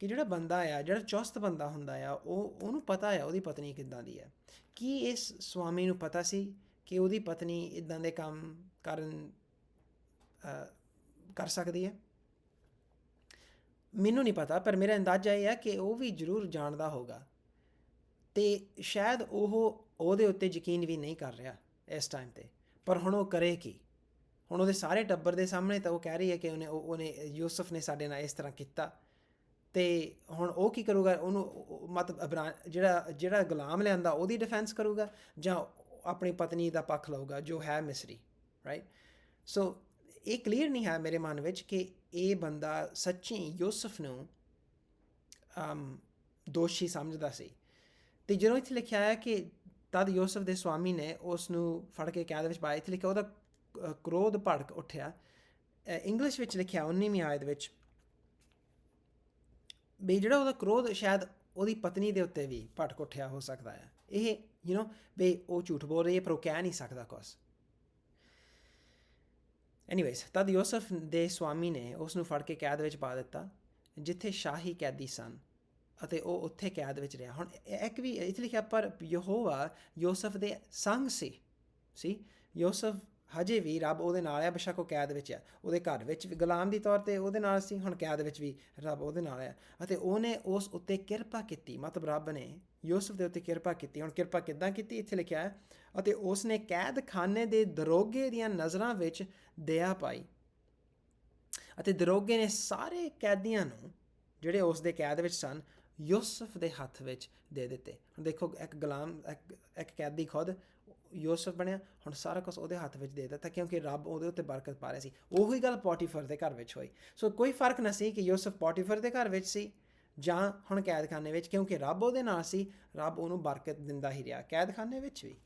ਕਿ ਜਿਹੜਾ ਬੰਦਾ ਆ, ਜਿਹੜਾ ਚੁਸਤ ਬੰਦਾ ਹੁੰਦਾ ਆ, ਉਹ, ਉਹਨੂੰ ਪਤਾ ਆ ਉਹਦੀ ਪਤਨੀ ਕਿੱਦਾਂ ਦੀ ਹੈ ਕੀ ਇਸ ਸਵਾਮੀ ਨੂੰ ਪਤਾ ਸੀ ਕਿ ਉਹਦੀ ਪਤਨੀ ਇਦਾਂ ਦੇ ਕੰਮ ਕਰਨ ਕਰ ਸਕਦੀ ਹੈ ਮੈਨੂੰ ਨਹੀਂ ਪਤਾ, ਪਰ ਮੇਰਾ ਅੰਦਾਜ਼ਾ ਇਹ ਹੈ ਕਿ ਉਹ ਵੀ ਜ਼ਰੂਰ ਜਾਣਦਾ ਹੋਗਾ ਤੇ ਸ਼ਾਇਦ ਉਹ ਉਹਦੇ ਉੱਤੇ ਯਕੀਨ ਵੀ ਨਹੀਂ ਕਰ ਰਿਹਾ ਇਸ ਟਾਈਮ ਤੇ। ਪਰ ਹੁਣ ਉਹ ਕਰੇ ਕੀ? ਹੁਣ ਉਹਦੇ ਸਾਰੇ ਟੱਬਰ ਦੇ ਸਾਹਮਣੇ ਤਾਂ ਉਹ ਕਹਿ ਰਹੀ ਹੈ ਕਿ ਉਹਨੇ ਉਹਨੇ, ਯੂਸਫ ਨੇ ਸਾਡੇ ਨਾਲ ਇਸ ਤਰ੍ਹਾਂ ਕੀਤਾ। ਤੇ ਹੁਣ ਉਹ ਕੀ ਕਰੂਗਾ? ਉਹਨੂੰ ਮਤਲਬ ਜਿਹੜਾ ਜਿਹੜਾ ਗੁਲਾਮ ਲਿਆਂਦਾ ਉਹਦੀ ਡਿਫੈਂਸ ਕਰੂਗਾ ਜਾਂ ਆਪਣੀ ਪਤਨੀ ਦਾ ਪੱਖ ਲਊਗਾ, ਜੋ ਹੈ ਮਿਸਰੀ ਰਾਈਟ ਸੋ ਇਹ ਕਲੀਅਰ ਨਹੀਂ ਹੈ ਮੇਰੇ ਮਨ ਵਿੱਚ ਕਿ ਇਹ ਬੰਦਾ ਸੱਚੀ ਯੂਸਫ ਨੂੰ, ਅਮ, ਦੋਸ਼ੀ ਸਮਝਦਾ ਸੀ। ਤੇ ਜਦੋਂ ਇੱਥੇ ਲਿਖਿਆ ਹੈ ਕਿ ਤਦ ਯੂਸਫ ਦੇ ਸਵਾਮੀ ਨੇ ਉਸ ਨੂੰ ਫੜ ਕੇ ਕੈਦ ਵਿੱਚ ਪਾਇਆ, ਇੱਥੇ ਲਿਖਿਆ ਉਹਦਾ ਕ੍ਰੋਧ ਭੜਕ ਉੱਠਿਆ। ਇੰਗਲਿਸ਼ ਵਿੱਚ ਲਿਖਿਆ 19ਵੀਂ ਆਇਤ ਵਿੱਚ ਵੀ ਜਿਹੜਾ ਉਹਦਾ ਕ੍ਰੋਧ ਸ਼ਾਇਦ ਉਹਦੀ ਪਤਨੀ ਦੇ ਉੱਤੇ ਵੀ ਭੜਕ ਉੱਠਿਆ ਹੋ ਸਕਦਾ ਹੈ। ਇਹ ਯੂ نو ਵੀ ਉਹ ਝੂਠ ਬੋਲ ਰਹੀ ਹੈ, ਪਰ ਉਹ ਕਹਿ ਨਹੀਂ ਸਕਦਾ ਕੁਛ। ਐਨੀਵੇਜ਼ ਤਦ ਯੂਸਫ ਦੇ ਸਵਾਮੀ ਨੇ ਉਸ ਨੂੰ ਫੜ ਕੇ ਕੈਦ ਵਿੱਚ ਪਾ ਦਿੱਤਾ, ਜਿੱਥੇ ਸ਼ਾਹੀ ਕੈਦੀ ਸਨ, ਅਤੇ ਉਹ ਉੱਥੇ ਕੈਦ ਵਿੱਚ ਰਿਹਾ। ਹੁਣ ਇੱਕ ਵੀ ਇੱਥੇ ਲਿਖਿਆ ਪਰ ਯਹੋਵਾ, ਯੂਸਫ ਦੇ ਸੰਗ ਸੀ ਸੀ? ਯੂਸਫ ਹਜੇ ਵੀ ਰੱਬ ਉਹਦੇ ਨਾਲ ਹੈ ਬੇਸ਼ੱਕ ਉਹ ਕੈਦ ਵਿੱਚ ਹੈ। ਉਹਦੇ ਘਰ ਵਿੱਚ ਵੀ, ਗੁਲਾਮ ਦੀ ਤੌਰ ਤੇ ਉਹਦੇ ਨਾਲ ਸੀ, ਹੁਣ ਕੈਦ ਵਿੱਚ ਵੀ ਰੱਬ ਉਹਦੇ ਨਾਲ ਹੈ। ਅਤੇ ਉਹਨੇ ਉਸ ਉੱਤੇ ਕਿਰਪਾ ਕੀਤੀ, ਮਤਲਬ ਰੱਬ ਨੇ ਯੂਸਫ ਦੇ ਉੱਤੇ ਕਿਰਪਾ ਕੀਤੀ। ਹੁਣ ਕਿਰਪਾ ਕਿੱਦਾਂ ਕੀਤੀ? ਇੱਥੇ ਲਿਖਿਆ ਹੈ, ਅਤੇ ਉਸ ਨੇ ਕੈਦਖਾਨੇ ਦੇ ਦਰੋਗੇ ਦੀਆਂ ਨਜ਼ਰਾਂ ਵਿੱਚ ਦਇਆ ਪਾਈ। ਅਤੇ ਦਰੋਗੇ ਨੇ ਸਾਰੇ ਕੈਦੀਆਂ ਨੂੰ, ਜਿਹੜੇ ਉਸ ਦੇ ਕੈਦ ਵਿੱਚ ਸਨ, ਯੂਸਫ ਦੇ ਹੱਥ ਵਿੱਚ ਦੇ ਦਿੱਤੇ। ਹੁਣ ਦੇਖੋ, ਇੱਕ ਗੁਲਾਮ ਇੱਕ ਕੈਦੀ ਖੁਦ ਯੂਸਫ ਬਣਿਆ, ਹੁਣ ਸਾਰਾ ਕੁਝ ਉਹਦੇ ਹੱਥ ਵਿੱਚ ਦੇ ਦਿੱਤਾ ਕਿਉਂਕਿ ਰੱਬ ਉਹਦੇ ਉੱਤੇ ਬਰਕਤ ਪਾ ਰਿਹਾ ਸੀ। ਉਹੀ ਗੱਲ ਪੋਟੀਫਰ ਦੇ ਘਰ ਵਿੱਚ ਹੋਈ। ਸੋ ਕੋਈ ਫ਼ਰਕ ਨਾ ਸੀ ਕਿ ਯੂਸਫ ਪੋਟੀਫਰ ਦੇ ਘਰ ਵਿੱਚ ਸੀ ਜਾਂ ਹੁਣ ਕੈਦਖਾਨੇ ਵਿੱਚ, ਕਿਉਂਕਿ ਰੱਬ ਉਹਦੇ ਨਾਲ ਸੀ, ਰੱਬ ਉਹਨੂੰ ਬਰਕਤ ਦਿੰਦਾ ਹੀ ਰਿਹਾ, ਕੈਦਖਾਨੇ ਵਿੱਚ ਵੀ।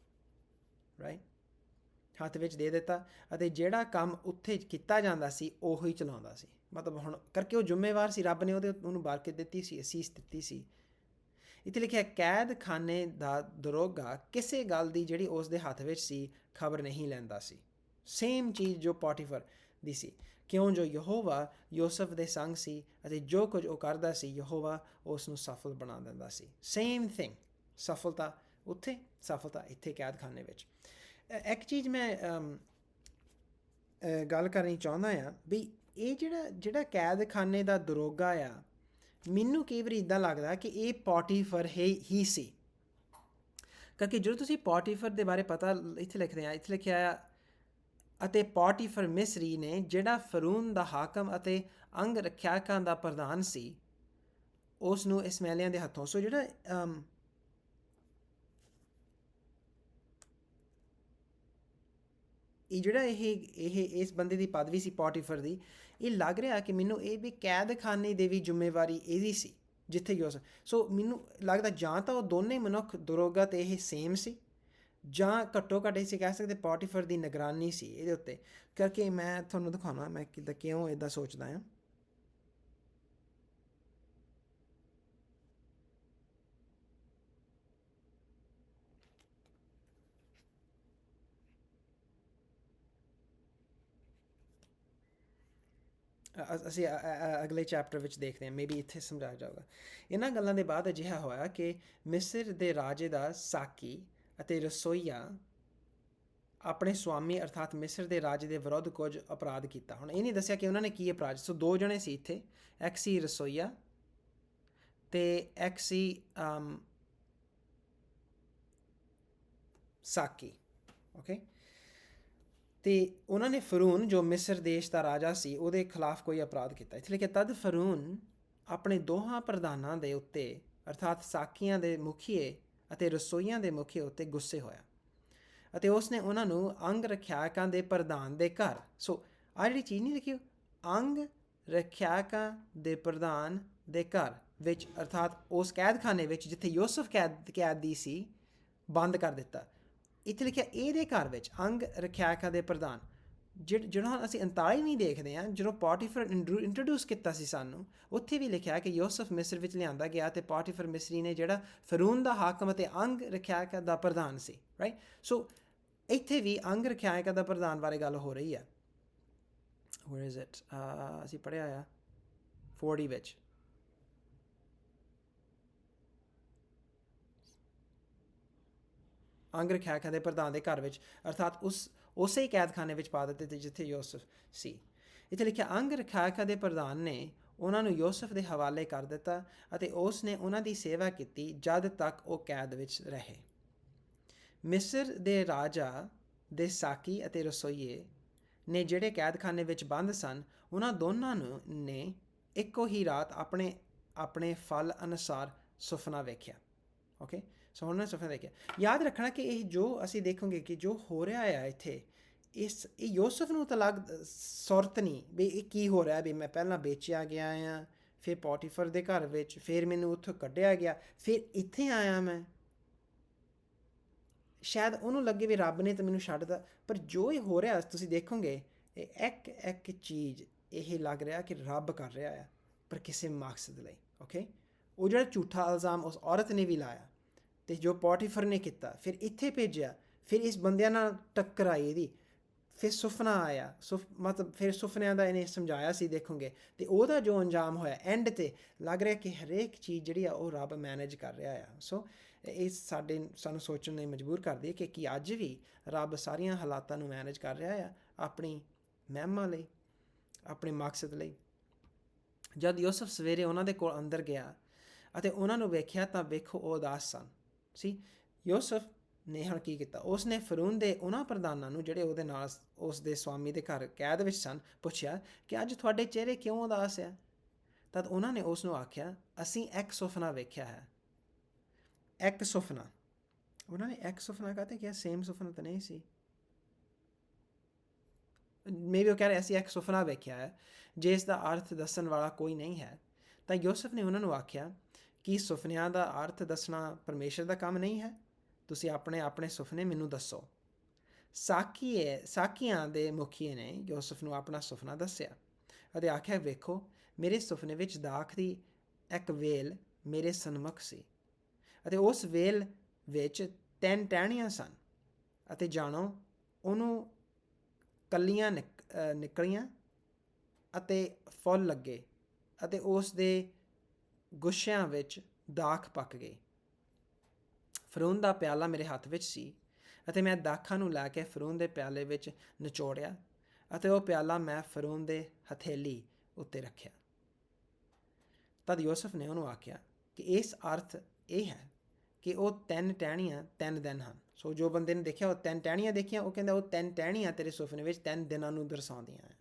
ਰਾਈਟ ਹੱਥ ਵਿੱਚ ਦੇ ਦਿੱਤਾ ਅਤੇ ਜਿਹੜਾ ਕੰਮ ਉੱਥੇ ਕੀਤਾ ਜਾਂਦਾ ਸੀ, ਉਹੀ ਚਲਾਉਂਦਾ ਸੀ। ਮਤਲਬ ਹੁਣ ਕਰਕੇ ਉਹ ਜ਼ਿੰਮੇਵਾਰ ਸੀ, ਰੱਬ ਨੇ ਉਹਦੇ ਉਹਨੂੰ ਬਰਕਤ ਦਿੱਤੀ ਸੀ, ਅਸੀਸ ਦਿੱਤੀ ਸੀ। ਇੱਥੇ ਲਿਖਿਆ ਕੈਦ ਖਾਨੇ ਦਾ ਦਰੋਗਾ ਕਿਸੇ ਗੱਲ ਦੀ ਜਿਹੜੀ ਉਸ ਦੇ ਹੱਥ ਵਿੱਚ ਸੀ, ਖਬਰ ਨਹੀਂ ਲੈਂਦਾ ਸੀ। ਸੇਮ ਚੀਜ਼ ਜੋ ਪੋਟੀਫਰ ਦੀ ਸੀ। ਕਿਉਂ ਜੋ ਯਹੋਵਾ ਯੋਸਫ ਦੇ ਸੰਗ ਸੀ ਅਤੇ ਜੋ ਕੁਝ ਉਹ ਕਰਦਾ ਸੀ, ਯਹੋਵਾ ਉਸ ਨੂੰ ਸਫਲ ਬਣਾ ਦਿੰਦਾ ਸੀ। ਸੇਮ ਥਿੰਗ ਸਫਲਤਾ ਉੱਥੇ, ਸਫਲਤਾ ਇੱਥੇ ਕੈਦਖਾਨੇ ਵਿੱਚ। ਇੱਕ ਚੀਜ਼ ਮੈਂ ਗੱਲ ਕਰਨੀ ਚਾਹੁੰਦਾ ਆ ਵੀ ਇਹ ਜਿਹੜਾ ਜਿਹੜਾ ਕੈਦਖਾਨੇ ਦਾ ਦਰੋਗਾ ਆ ਮੈਨੂੰ ਕਈ ਵਾਰੀ ਇਦਾਂ ਲੱਗਦਾ ਕਿ ਇਹ ਪੋਟੀਫਰ ਹੈ ਹੀ ਸੀ। ਕਿਉਂਕਿ ਜਦੋਂ ਤੁਸੀਂ ਪੋਟੀਫਰ ਦੇ ਬਾਰੇ ਪਤਾ ਇੱਥੇ ਲਿਖਦੇ ਆ, ਇੱਥੇ ਲਿਖਿਆ ਆ, ਅਤੇ ਪੋਟੀਫਰ ਮਿਸਰੀ ਨੇ ਜਿਹੜਾ ਫਰੂਨ ਦਾ ਹਾਕਮ ਅਤੇ ਅੰਗ ਰੱਖਿਆਕਾਂ ਦਾ ਪ੍ਰਧਾਨ ਸੀ ਉਸ ਨੂੰ ਇਸਮਾਈਲੀਆਂ ਦੇ ਹੱਥੋਂ, ਸੋ ਜਿਹੜਾ ਇਹ ਜਿਹੜਾ ਇਹ ਇਹ, ਇਸ ਬੰਦੇ ਦੀ ਪਦਵੀ ਸੀ ਪੋਟੀਫਰ ਦੀ ਇਹ ਲੱਗ ਰਿਹਾ ਕਿ ਮੈਨੂੰ ਇਹ ਵੀ ਕੈਦਖਾਨੇ ਦੇ ਵੀ ਜ਼ਿੰਮੇਵਾਰੀ ਇਹਦੀ ਸੀ, ਜਿੱਥੇ ਯੂਸਫ ਸੋ ਮੈਨੂੰ ਲੱਗਦਾ ਜਾਂ ਤਾਂ ਉਹ ਦੋਨੇ ਮਨੁੱਖ ਦਰੋਗਾ ਤੇ ਇਹ ਸੇਮ ਸੀ, ਜਾਂ ਘੱਟੋ ਘੱਟ ਅਸੀਂ ਕਹਿ ਸਕਦੇ ਪੋਟੀਫਰ ਦੀ ਨਿਗਰਾਨੀ ਸੀ ਇਹਦੇ ਉੱਤੇ। ਕਰਕੇ ਮੈਂ ਤੁਹਾਨੂੰ ਦਿਖਾਉਣਾ, ਮੈਂ ਕਿਦਾਂ ਕਿਉਂ ਇਦਾਂ ਸੋਚਦਾ ਹਾਂ। ਅਸੀਂ ਅਗਲੇ ਚੈਪਟਰ ਵਿੱਚ ਦੇਖਦੇ ਹਾਂ ਮੇਬੀ ਇੱਥੇ ਸਮਝਾਇਆ ਜਾਊਗਾ। ਇਹਨਾਂ ਗੱਲਾਂ ਦੇ ਬਾਅਦ ਅਜਿਹਾ ਹੋਇਆ ਕਿ ਮਿਸਰ ਦੇ ਰਾਜੇ ਦਾ ਸਾਕੀ ਅਤੇ ਰਸੋਈਆ ਆਪਣੇ ਸਵਾਮੀ ਅਰਥਾਤ ਮਿਸਰ ਦੇ ਰਾਜੇ ਦੇ ਵਿਰੁੱਧ ਕੁਝ ਅਪਰਾਧ ਕੀਤਾ। ਹੁਣ ਇਹ ਨਹੀਂ ਦੱਸਿਆ ਕਿ ਉਹਨਾਂ ਨੇ ਕੀ ਅਪਰਾਧ ਸੋ ਦੋ ਜਣੇ ਸੀ ਇੱਥੇ ਐਕਸੀ ਰਸੋਈਆ ਤੇ ਇੱਕ ਸੀ, ਅਮ, ਸਾਕੀ ਓਕੇ ਤੇ ਉਹਨਾਂ ਨੇ ਫਰੂਨ, ਜੋ ਮਿਸਰ ਦੇਸ਼ ਦਾ ਰਾਜਾ ਸੀ, ਉਹਦੇ ਖਿਲਾਫ ਕੋਈ ਅਪਰਾਧ ਕੀਤਾ। ਇਸ ਲਈ ਕਿ ਤਦ ਫਰੂਨ ਆਪਣੇ ਦੋਹਾਂ ਪ੍ਰਧਾਨਾਂ ਦੇ ਉੱਤੇ, ਅਰਥਾਤ ਸਾਕੀਆਂ ਦੇ ਮੁਖੀਏ ਅਤੇ ਰਸੋਈਆਂ ਦੇ ਮੁਖੀਏ ਉੱਤੇ ਗੁੱਸੇ ਹੋਇਆ ਅਤੇ ਉਸ ਨੇ ਉਹਨਾਂ ਨੂੰ ਅੰਗ ਰਖਿਆਕਾਂ ਦੇ ਪ੍ਰਧਾਨ ਦੇ ਘਰ। ਸੋ ਆ ਜਿਹੜੀ ਚੀਜ਼ ਨਹੀਂ ਲਿਖੀ ਅੰਗ ਰੱਖਿਆਕਾਂ ਦੇ ਪ੍ਰਧਾਨ ਦੇ ਘਰ ਵਿੱਚ, ਅਰਥਾਤ ਉਸ ਕੈਦਖਾਨੇ ਵਿੱਚ, ਜਿੱਥੇ ਯੂਸਫ ਕੈਦ, ਕੈਦੀ ਸੀ, ਬੰਦ ਕਰ ਦਿੱਤਾ। ਇੱਥੇ ਲਿਖਿਆ ਇਹਦੇ ਘਰ ਵਿੱਚ, ਅੰਗ ਰੱਖਿਆਕਾਂ ਦੇ ਪ੍ਰਧਾਨ। ਜਿਹ- ਜਿਹੜਾ ਹੁਣ ਅਸੀਂ 39ਵੀਂ ਦੇਖਦੇ ਹਾਂ ਜਦੋਂ ਪੋਟੀਫਰ ਇੰਟਰੋਡਿਊਸ ਕੀਤਾ ਸੀ ਸਾਨੂੰ, ਉੱਥੇ ਵੀ ਲਿਖਿਆ ਕਿ ਯੂਸਫ ਮਿਸਰ ਵਿੱਚ ਲਿਆਂਦਾ ਗਿਆ ਤੇ ਪੋਟੀਫਰ ਮਿਸਰੀ ਨੇ ਜਿਹੜਾ ਫਰੂਨ ਦਾ ਹਾਕਮ ਅਤੇ ਅੰਗ ਰੱਖਿਆਕਾ ਦਾ ਪ੍ਰਧਾਨ ਸੀ ਰਾਈਟ ਸੋ ਇੱਥੇ ਵੀ ਅੰਗ ਰੱਖਿਆਕਾ ਦਾ ਪ੍ਰਧਾਨ ਬਾਰੇ ਗੱਲ ਹੋ ਰਹੀ ਹੈ। ਵੇਅਰ ਇਜ਼ ਇਟ ਅਸੀਂ ਪੜਿਆ ਆ। 40 ਵਿੱਚ। ਅੰਗ ਰੱਖਿਆਕਾ ਦੇ ਪ੍ਰਧਾਨ ਦੇ ਘਰ ਵਿੱਚ, ਅਰਥਾਤ ਉਸ, ਉਸੇ ਹੀ ਕੈਦਖਾਨੇ ਵਿੱਚ ਪਾ ਦਿੱਤੇ ਤੇ ਜਿੱਥੇ ਯੂਸਫ ਸੀ। ਇੱਥੇ ਲਿਖਿਆ, ਅੰਗ ਰੱਖਿਆਕਾ ਦੇ ਪ੍ਰਧਾਨ ਨੇ ਉਹਨਾਂ ਨੂੰ ਯੂਸਫ ਦੇ ਹਵਾਲੇ ਕਰ ਦਿੱਤਾ ਅਤੇ ਉਸ ਨੇ ਉਹਨਾਂ ਦੀ ਸੇਵਾ ਕੀਤੀ ਜਦ ਤੱਕ ਉਹ ਕੈਦ ਵਿੱਚ ਰਹੇ। ਮਿਸਰ ਦੇ ਰਾਜਾ ਦੇ ਸਾਕੀ ਅਤੇ ਰਸੋਈਏ ਨੇ ਜਿਹੜੇ ਕੈਦਖਾਨੇ ਵਿੱਚ ਬੰਦ ਸਨ, ਉਹਨਾਂ ਦੋਨਾਂ ਨੂੰ, ਨੇ ਇੱਕੋ ਹੀ ਰਾਤ ਆਪਣੇ ਆਪਣੇ ਫਲ ਅਨੁਸਾਰ ਸੁਪਨਾ ਵੇਖਿਆ। ਓਕੇ? ਸੋ ਉਹਨਾਂ ਨੇ ਸੁਪਨਾ ਦੇਖਿਆ। ਯਾਦ ਰੱਖਣਾ ਕਿ ਇਹ ਜੋ ਅਸੀਂ ਦੇਖੋਗੇ ਕਿ ਜੋ ਹੋ ਰਿਹਾ ਹੈ ਇੱਥੇ, ਇਸ, ਇਹ ਯੋਸਫ ਨੂੰ ਤਾਂ ਲੱਗ, ਸੁਰਤ ਨਹੀਂ ਵੀ ਇਹ ਕੀ ਹੋ ਰਿਹਾ ਵੀ ਮੈਂ ਪਹਿਲਾਂ ਵੇਚਿਆ ਗਿਆ ਆ, ਫਿਰ ਪੋਟੀਫਰ ਦੇ ਘਰ ਵਿੱਚ, ਫਿਰ ਮੈਨੂੰ ਉੱਥੋਂ ਕੱਢਿਆ ਗਿਆ, ਫਿਰ ਇੱਥੇ ਆਇਆ ਮੈਂ। ਸ਼ਾਇਦ ਉਹਨੂੰ ਲੱਗੇ ਵੀ ਰੱਬ ਨੇ ਤਾਂ ਮੈਨੂੰ ਛੱਡਦਾ ਪਰ ਜੋ ਇਹ ਹੋ ਰਿਹਾ, ਤੁਸੀਂ ਦੇਖੋਗੇ, ਇਹ ਇੱਕ ਇੱਕ ਚੀਜ਼ ਇਹ ਲੱਗ ਰਿਹਾ ਕਿ ਰੱਬ ਕਰ ਰਿਹਾ ਆ, ਪਰ ਕਿਸੇ ਮਕਸਦ ਲਈ ਓਕੇ ਉਹ ਜਿਹੜਾ ਝੂਠਾ ਇਲਜ਼ਾਮ ਉਸ ਔਰਤ ਨੇ ਵੀ ਲਾਇਆ। ਤੇ ਜੋ ਪੋਟੀਫਰ ਨੇ ਕੀਤਾ, ਫਿਰ ਇੱਥੇ ਭੇਜਿਆ, ਫਿਰ ਇਸ ਬੰਦਿਆਂ ਨਾਲ ਟੱਕਰ ਆਈ ਇਹਦੀ। ਫਿਰ ਸੁਪਨਾ ਆਇਆ, ਸੁਫ, ਮਤਲਬ ਫਿਰ ਸੁਪਨਿਆਂ ਦਾ ਇਹਨੇ ਸਮਝਾਇਆ ਸੀ, ਦੇਖੋਗੇ, ਤੇ ਉਹਦਾ ਜੋ ਅੰਜਾਮ ਹੋਇਆ ਐਂਡ ਤੇ ਲੱਗ ਰਿਹਾ ਕਿ ਹਰੇਕ ਚੀਜ਼ ਜਿਹੜੀ ਆ, ਉਹ ਰੱਬ ਮੈਨੇਜ ਕਰ ਰਿਹਾ ਆ। ਸੋ ਇਹ ਸਾਡੇ, ਸਾਨੂੰ ਸੋਚਣ ਲਈ ਮਜਬੂਰ ਕਰਦੀ ਹੈ ਕਿ, ਕੀ ਅੱਜ ਵੀ ਰੱਬ ਸਾਰੀਆਂ ਹਾਲਾਤਾਂ ਨੂੰ ਮੈਨੇਜ ਕਰ ਰਿਹਾ ਆ, ਆਪਣੀ ਮਹਿਮਾ ਲਈ, ਆਪਣੇ ਮਕਸਦ ਲਈ। ਜਦ ਯੂਸਫ ਸਵੇਰੇ ਉਹਨਾਂ ਦੇ ਕੋਲ ਅੰਦਰ ਗਿਆ ਅਤੇ ਉਹਨਾਂ ਨੂੰ ਵੇਖਿਆ ਤਾਂ ਵੇਖੋ ਉਹ ਉਦਾਸ ਸਨ। ਸੀ। ਯੂਸਫ ਨੇ ਹੁਣ ਕੀ ਕੀਤਾ? ਉਸ ਨੇ ਫਰੂਨ ਦੇ ਉਹਨਾਂ ਪ੍ਰਧਾਨਾਂ ਨੂੰ, ਜਿਹੜੇ ਉਹਦੇ ਨਾਲ ਉਸ ਦੇ ਸਵਾਮੀ ਦੇ ਘਰ ਕੈਦ ਵਿੱਚ ਸਨ, ਪੁੱਛਿਆ ਕਿ ਅੱਜ ਤੁਹਾਡੇ ਚਿਹਰੇ ਕਿਉਂ ਉਦਾਸ ਹੈ? ਤਦ ਉਹਨਾਂ ਨੇ ਉਸ ਨੂੰ ਆਖਿਆ, ਅਸੀਂ ਇੱਕ ਸੁਪਨਾ ਵੇਖਿਆ ਹੈ। ਇੱਕ ਸੁਪਨਾ ਉਹਨਾਂ ਨੇ ਇੱਕ ਸੁਪਨਾ ਕਹਤੇ ਕਿ ਸੇਮ ਸੁਪਨਾ ਤਾਂ ਨਹੀਂ ਸੀ। ਮੇਬੀ ਉਹ ਕਹਿ ਰਹੇ, ਅਸੀਂ ਇੱਕ ਸੁਪਨਾ ਵੇਖਿਆ ਹੈ, ਜਿਸ ਦਾ ਅਰਥ ਦੱਸਣ ਵਾਲਾ ਕੋਈ ਨਹੀਂ ਹੈ। ਤਾਂ ਯੂਸਫ ਨੇ ਉਹਨਾਂ ਨੂੰ ਆਖਿਆ ਕੀ ਸੁਪਨਿਆਂ ਦਾ ਅਰਥ ਦੱਸਣਾ ਪਰਮੇਸ਼ਰ ਦਾ ਕੰਮ ਨਹੀਂ ਹੈ? ਤੁਸੀਂ ਆਪਣੇ ਆਪਣੇ ਸੁਪਨੇ ਮੈਨੂੰ ਦੱਸੋ। ਸਾਕੀਏ ਸਾਕੀਆਂ ਦੇ ਮੁਖੀ ਨੇ ਯੂਸਫ ਨੂੰ ਆਪਣਾ ਸੁਪਨਾ ਦੱਸਿਆ ਅਤੇ ਆਖਿਆ, ਵੇਖੋ, ਮੇਰੇ ਸੁਪਨੇ ਵਿੱਚ ਦਾਖ ਦੀ ਇੱਕ ਵੇਲ ਮੇਰੇ ਸਨਮੁਖ ਸੀ ਅਤੇ ਉਸ ਵੇਲ ਵਿੱਚ ਤਿੰਨ ਟਹਿਣੀਆਂ ਸਨ ਅਤੇ ਜਾਣੋ, ਉਹਨੂੰ ਕੱਲੀਆਂ ਨਿਕ- ਨਿਕਲੀਆਂ ਅਤੇ ਫੁੱਲ ਲੱਗੇ ਅਤੇ ਉਸ ਦੇ ਗੁੱਸਿਆਂ ਵਿੱਚ ਦਾਖ ਪੱਕ ਗਈ ਫਰੂਨ ਦਾ ਪਿਆਲਾ ਮੇਰੇ ਹੱਥ ਵਿੱਚ ਸੀ ਅਤੇ ਮੈਂ ਦਾਖਾਂ ਨੂੰ ਲੈ ਕੇ ਫਰੂਨ ਦੇ ਪਿਆਲੇ ਵਿੱਚ ਨਿਚੋੜਿਆ ਅਤੇ ਉਹ ਪਿਆਲਾ ਮੈਂ ਫਰੂਨ ਦੇ ਹਥੇਲੀ ਉੱਤੇ ਰੱਖਿਆ। ਤਦ ਯੂਸਫ ਨੇ ਉਹਨੂੰ ਆਖਿਆ ਕਿ ਇਸ ਅਰਥ ਇਹ ਹੈ ਕਿ ਉਹ ਤਿੰਨ ਟਹਿਣੀਆਂ ਤਿੰਨ ਦਿਨ ਹਨ। ਸੋ ਜੋ ਬੰਦੇ ਨੇ ਦੇਖਿਆ ਉਹ ਤਿੰਨ ਟਹਿਣੀਆਂ ਦੇਖੀਆਂ, ਉਹ ਕਹਿੰਦਾ ਉਹ ਤਿੰਨ ਟਹਿਣੀਆਂ ਤੇਰੇ ਸੁਪਨੇ ਵਿੱਚ ਤਿੰਨ ਦਿਨਾਂ ਨੂੰ ਦਰਸਾਉਂਦੀਆਂ ਹਨ।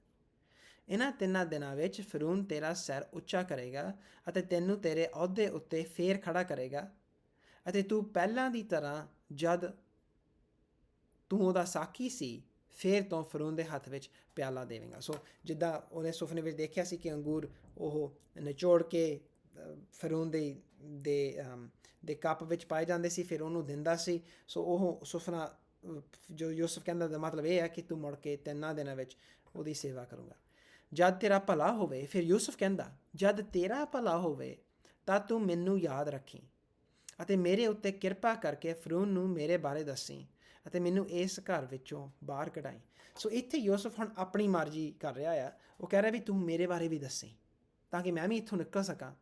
ਇਹਨਾਂ ਤਿੰਨਾਂ ਦਿਨਾਂ ਵਿੱਚ ਫਰੂਨ ਤੇਰਾ ਸਿਰ ਉੱਚਾ ਕਰੇਗਾ ਅਤੇ ਤੈਨੂੰ ਤੇਰੇ ਅਹੁਦੇ ਉੱਤੇ ਫੇਰ ਖੜਾ ਕਰੇਗਾ। ਅਤੇ ਤੂੰ ਪਹਿਲਾਂ ਦੀ ਤਰ੍ਹਾਂ ਜਦ ਤੂੰ ਉਹਦਾ ਸਾਕੀ ਸੀ, ਫੇਰ ਤੋਂ ਫਰੂਨ ਦੇ ਹੱਥ ਵਿੱਚ ਪਿਆਲਾ ਦੇਵੇਂਗਾ। ਸੋ ਜਿੱਦਾਂ ਉਹਨੇ ਸੁਪਨੇ ਵਿੱਚ ਦੇਖਿਆ ਸੀ ਕਿ ਅੰਗੂਰ ਉਹ ਨਿਚੋੜ ਕੇ ਫਰੂਨ ਦੇ ਦੇ ਦੇ ਕੱਪ ਵਿੱਚ ਪਾਏ ਜਾਂਦੇ ਸੀ, ਫਿਰ ਉਹਨੂੰ ਦਿੰਦਾ ਸੀ। ਸੋ ਉਹ ਸੁਪਨਾ ਜੋ ਯੂਸਫ ਕਹਿੰਦਾ, ਦਾ ਮਤਲਬ ਇਹ ਹੈ ਕਿ ਤੂੰ ਮੁੜ ਕੇ ਤਿੰਨਾਂ ਦਿਨਾਂ ਵਿੱਚ ਉਹਦੀ ਸੇਵਾ ਕਰੂੰਗਾ। ਜਦ ਤੇਰਾ ਭਲਾ ਹੋਵੇ, ਫਿਰ ਯੂਸਫ ਕਹਿੰਦਾ, ਜਦ ਤੇਰਾ ਭਲਾ ਹੋਵੇ, ਤਾਂ ਤੂੰ ਮੈਨੂੰ ਯਾਦ ਰੱਖੀ ਅਤੇ ਮੇਰੇ ਉੱਤੇ ਕਿਰਪਾ ਕਰਕੇ ਫਰੂਨ ਨੂੰ ਮੇਰੇ ਬਾਰੇ ਦੱਸੀ ਅਤੇ ਮੈਨੂੰ ਇਸ ਘਰ ਵਿੱਚੋਂ ਬਾਹਰ ਕਢਾਈ। ਸੋ ਇੱਥੇ ਯੂਸਫ ਹੁਣ ਆਪਣੀ ਮਰਜ਼ੀ ਕਰ ਰਿਹਾ ਆ। ਉਹ ਕਹਿ ਰਿਹਾ ਵੀ ਤੂੰ ਮੇਰੇ ਬਾਰੇ ਵੀ ਦੱਸੀ ਤਾਂ ਕਿ ਮੈਂ ਵੀ ਇੱਥੋਂ ਨਿਕਲ ਸਕਾਂ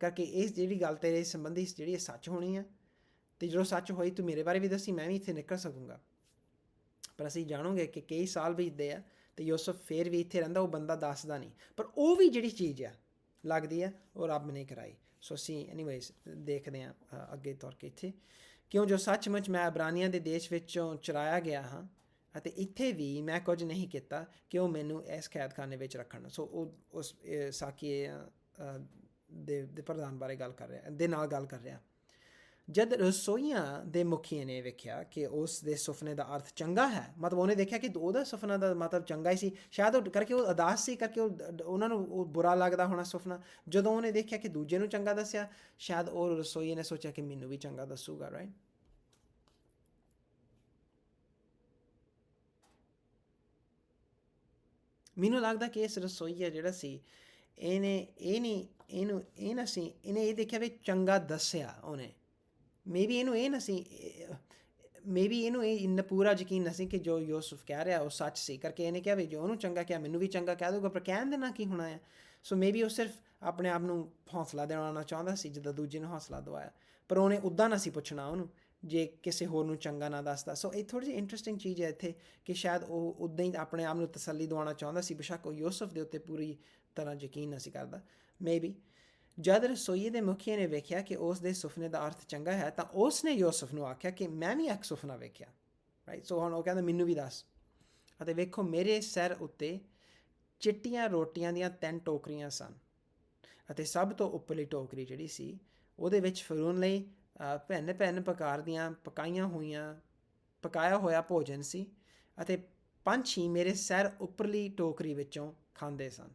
ਕਰਕੇ ਇਸ ਜਿਹੜੀ ਗੱਲ ਤੇਰੇ ਸੰਬੰਧੀ ਜਿਹੜੀ ਇਹ ਸੱਚ ਹੋਣੀ ਆ ਤੇ ਜਦੋਂ ਸੱਚ ਹੋਈ ਤੂੰ ਮੇਰੇ ਬਾਰੇ ਵੀ ਦੱਸੀ, ਮੈਂ ਵੀ ਇੱਥੇ ਨਿਕਲ ਸਕੂੰਗਾ। ਪਰ ਅਸੀਂ ਜਾਣੋਗੇ ਕਿ ਕਈ ਸਾਲ ਬੀਤਦੇ ਆ ਤੇ ਯੂਸਫ ਫੇਰ ਵੀ ਇੱਥੇ ਰਹਿੰਦਾ, ਉਹ ਬੰਦਾ ਦੱਸਦਾ ਨਹੀਂ। ਪਰ ਉਹ ਵੀ ਜਿਹੜੀ ਚੀਜ਼ ਆ, ਲੱਗਦੀ ਆ, ਉਹ ਰੱਬ ਨੇ ਕਰਾਈ। ਸੋ ਅਸੀਂ ਐਨੀਵੇਜ਼ ਦੇਖਦੇ ਆ ਅੱਗੇ ਤੌਰ ਕੇ ਇੱਥੇ। ਕਿਉਂ ਜੋ ਸੱਚਮੁੱਚ ਮੈਂ ਅਬਰਾਨੀਆਂ ਦੇ ਦੇਸ਼ ਵਿੱਚੋਂ ਚਰਾਇਆ ਗਿਆ ਹਾਂ, ਅਤੇ ਇੱਥੇ ਵੀ ਮੈਂ ਕੁਝ ਨਹੀਂ ਕੀਤਾ ਕਿ ਉਹ ਮੈਨੂੰ ਇਸ ਕੈਦਖਾਨੇ ਵਿੱਚ ਰੱਖਣ। ਸੋ ਉਹ ਉਸ, ਇਹ ਸਾਕੀ ਦੇ ਦੇ ਪ੍ਰਧਾਨ ਬਾਰੇ ਗੱਲ ਕਰ ਰਿਹਾ, ਦੇ ਨਾਲ ਗੱਲ ਕਰ ਰਿਹਾ। ਜਦ ਰਸੋਈਆਂ ਦੇ ਮੁਖੀ ਨੇ ਵੇਖਿਆ ਕਿ ਉਸ ਦੇ ਸੁਪਨੇ ਦਾ ਅਰਥ ਚੰਗਾ ਹੈ, ਮਤਲਬ ਉਹਨੇ ਦੇਖਿਆ ਕਿ ਉਹਦਾ ਸੁਪਨਾ ਦਾ ਮਤਲਬ ਚੰਗਾ ਹੀ ਸੀ, ਸ਼ਾਇਦ ਉਹ ਕਰਕੇ ਉਹ ਉਦਾਸ ਸੀ ਕਰਕੇ ਉਹਨਾਂ ਨੂੰ ਉਹ ਬੁਰਾ ਲੱਗਦਾ ਹੋਣਾ ਸੁਪਨਾ ਜਦੋਂ ਉਹਨੇ ਦੇਖਿਆ ਕਿ ਦੂਜੇ ਨੂੰ ਚੰਗਾ ਦੱਸਿਆ, ਸ਼ਾਇਦ ਉਹ ਰਸੋਈ ਨੇ ਸੋਚਿਆ ਕਿ ਮੈਨੂੰ ਵੀ ਚੰਗਾ ਦੱਸੂਗਾ ਰਾਈਟ ਮੈਨੂੰ ਲੱਗਦਾ ਕਿ ਇਸ ਰਸੋਈਆ ਜਿਹੜਾ ਸੀ, ਇਹਨੇ, ਇਹ ਨਹੀਂ, ਇਹਨੂੰ, ਇਹ ਨਾ ਸੀ, ਇਹਨੇ ਇਹ ਦੇਖਿਆ ਵੀ ਚੰਗਾ ਦੱਸਿਆ ਉਹਨੇ। ਮੇਬੀ ਇਹਨੂੰ ਇਹ ਨਾ ਸੀ ਮੇਬੀ ਇਹਨੂੰ ਇਹ ਇੰਨਾ ਪੂਰਾ ਯਕੀਨ ਨਾ ਸੀ ਕਿ ਜੋ ਯੂਸਫ ਕਹਿ ਰਿਹਾ ਉਹ ਸੱਚ ਸੀ ਕਰਕੇ ਇਹਨੇ ਕਿਹਾ ਵੀ ਜੋ ਉਹਨੂੰ ਚੰਗਾ ਕਿਹਾ ਮੈਨੂੰ ਵੀ ਚੰਗਾ ਕਹਿ ਦੂਗਾ ਪਰ ਕਹਿਣ ਦੇ ਨਾਲ ਕੀ ਹੋਣਾ ਹੈ ਸੋ ਮੇਬੀ ਉਹ ਸਿਰਫ ਆਪਣੇ ਆਪ ਨੂੰ ਹੌਸਲਾ ਦੇਣਾ ਚਾਹੁੰਦਾ ਸੀ ਜਿੱਦਾਂ ਦੂਜੇ ਨੂੰ ਹੌਸਲਾ ਦਵਾਇਆ ਪਰ ਉਹਨੇ ਉਦਾਂ ਨਾ ਸੀ ਪੁੱਛਣਾ ਉਹਨੂੰ ਜੇ ਕਿਸੇ ਹੋਰ ਨੂੰ ਚੰਗਾ ਨਾ ਦੱਸਦਾ ਸੋ ਇਹ ਥੋੜੀ ਜਿਹੀ ਇੰਟਰਸਟਿੰਗ ਚੀਜ਼ ਹੈ ਇੱਥੇ ਕਿ ਸ਼ਾਇਦ ਉਹ ਉਦਾਂ ਹੀ ਆਪਣੇ ਆਪ ਨੂੰ ਤਸੱਲੀ ਦਿਵਾਉਣਾ ਚਾਹੁੰਦਾ ਸੀ ਬੇਸ਼ੱਕ ਉਹ ਯੂਸਫ ਦੇ ਉੱਤੇ ਪੂਰੀ ਤਰ੍ਹਾਂ ਯਕੀਨ ਨਾ ਸੀ ਕਰਦਾ ਮੇਬੀ ਜਦ ਰਸੋਈਏ ਦੇ ਮੁਖੀਏ ਨੇ ਵੇਖਿਆ ਕਿ ਉਸ ਦੇ ਸੁਪਨੇ ਦਾ ਅਰਥ ਚੰਗਾ ਹੈ ਤਾਂ ਉਸ ਨੇ ਯੂਸਫ ਨੂੰ ਆਖਿਆ ਕਿ ਮੈਂ ਵੀ ਇੱਕ ਸੁਪਨਾ ਵੇਖਿਆ। ਰਾਈਟ ਸੋ ਹੁਣ ਉਹ ਕਹਿੰਦਾ ਮੈਨੂੰ ਵੀ ਦੱਸ। ਅਤੇ ਵੇਖੋ ਮੇਰੇ ਸਿਰ ਉੱਤੇ ਚਿੱਟੀਆਂ ਰੋਟੀਆਂ ਦੀਆਂ ਤਿੰਨ ਟੋਕਰੀਆਂ ਸਨ ਅਤੇ ਸਭ ਤੋਂ ਉੱਪਰਲੀ ਟੋਕਰੀ ਜਿਹੜੀ ਸੀ ਉਹਦੇ ਵਿੱਚ ਫਰੂਨ ਲਈ ਅ, ਭਿੰਨ ਭਿੰਨ ਪ੍ਰਕਾਰ ਦੀਆਂ ਪਕਾਈਆਂ ਹੋਈਆਂ ਪਕਾਇਆ ਹੋਇਆ ਭੋਜਨ ਸੀ ਅਤੇ ਪੰਛੀ ਮੇਰੇ ਸਿਰ ਉੱਪਰਲੀ ਟੋਕਰੀ ਵਿੱਚੋਂ ਖਾਂਦੇ ਸਨ।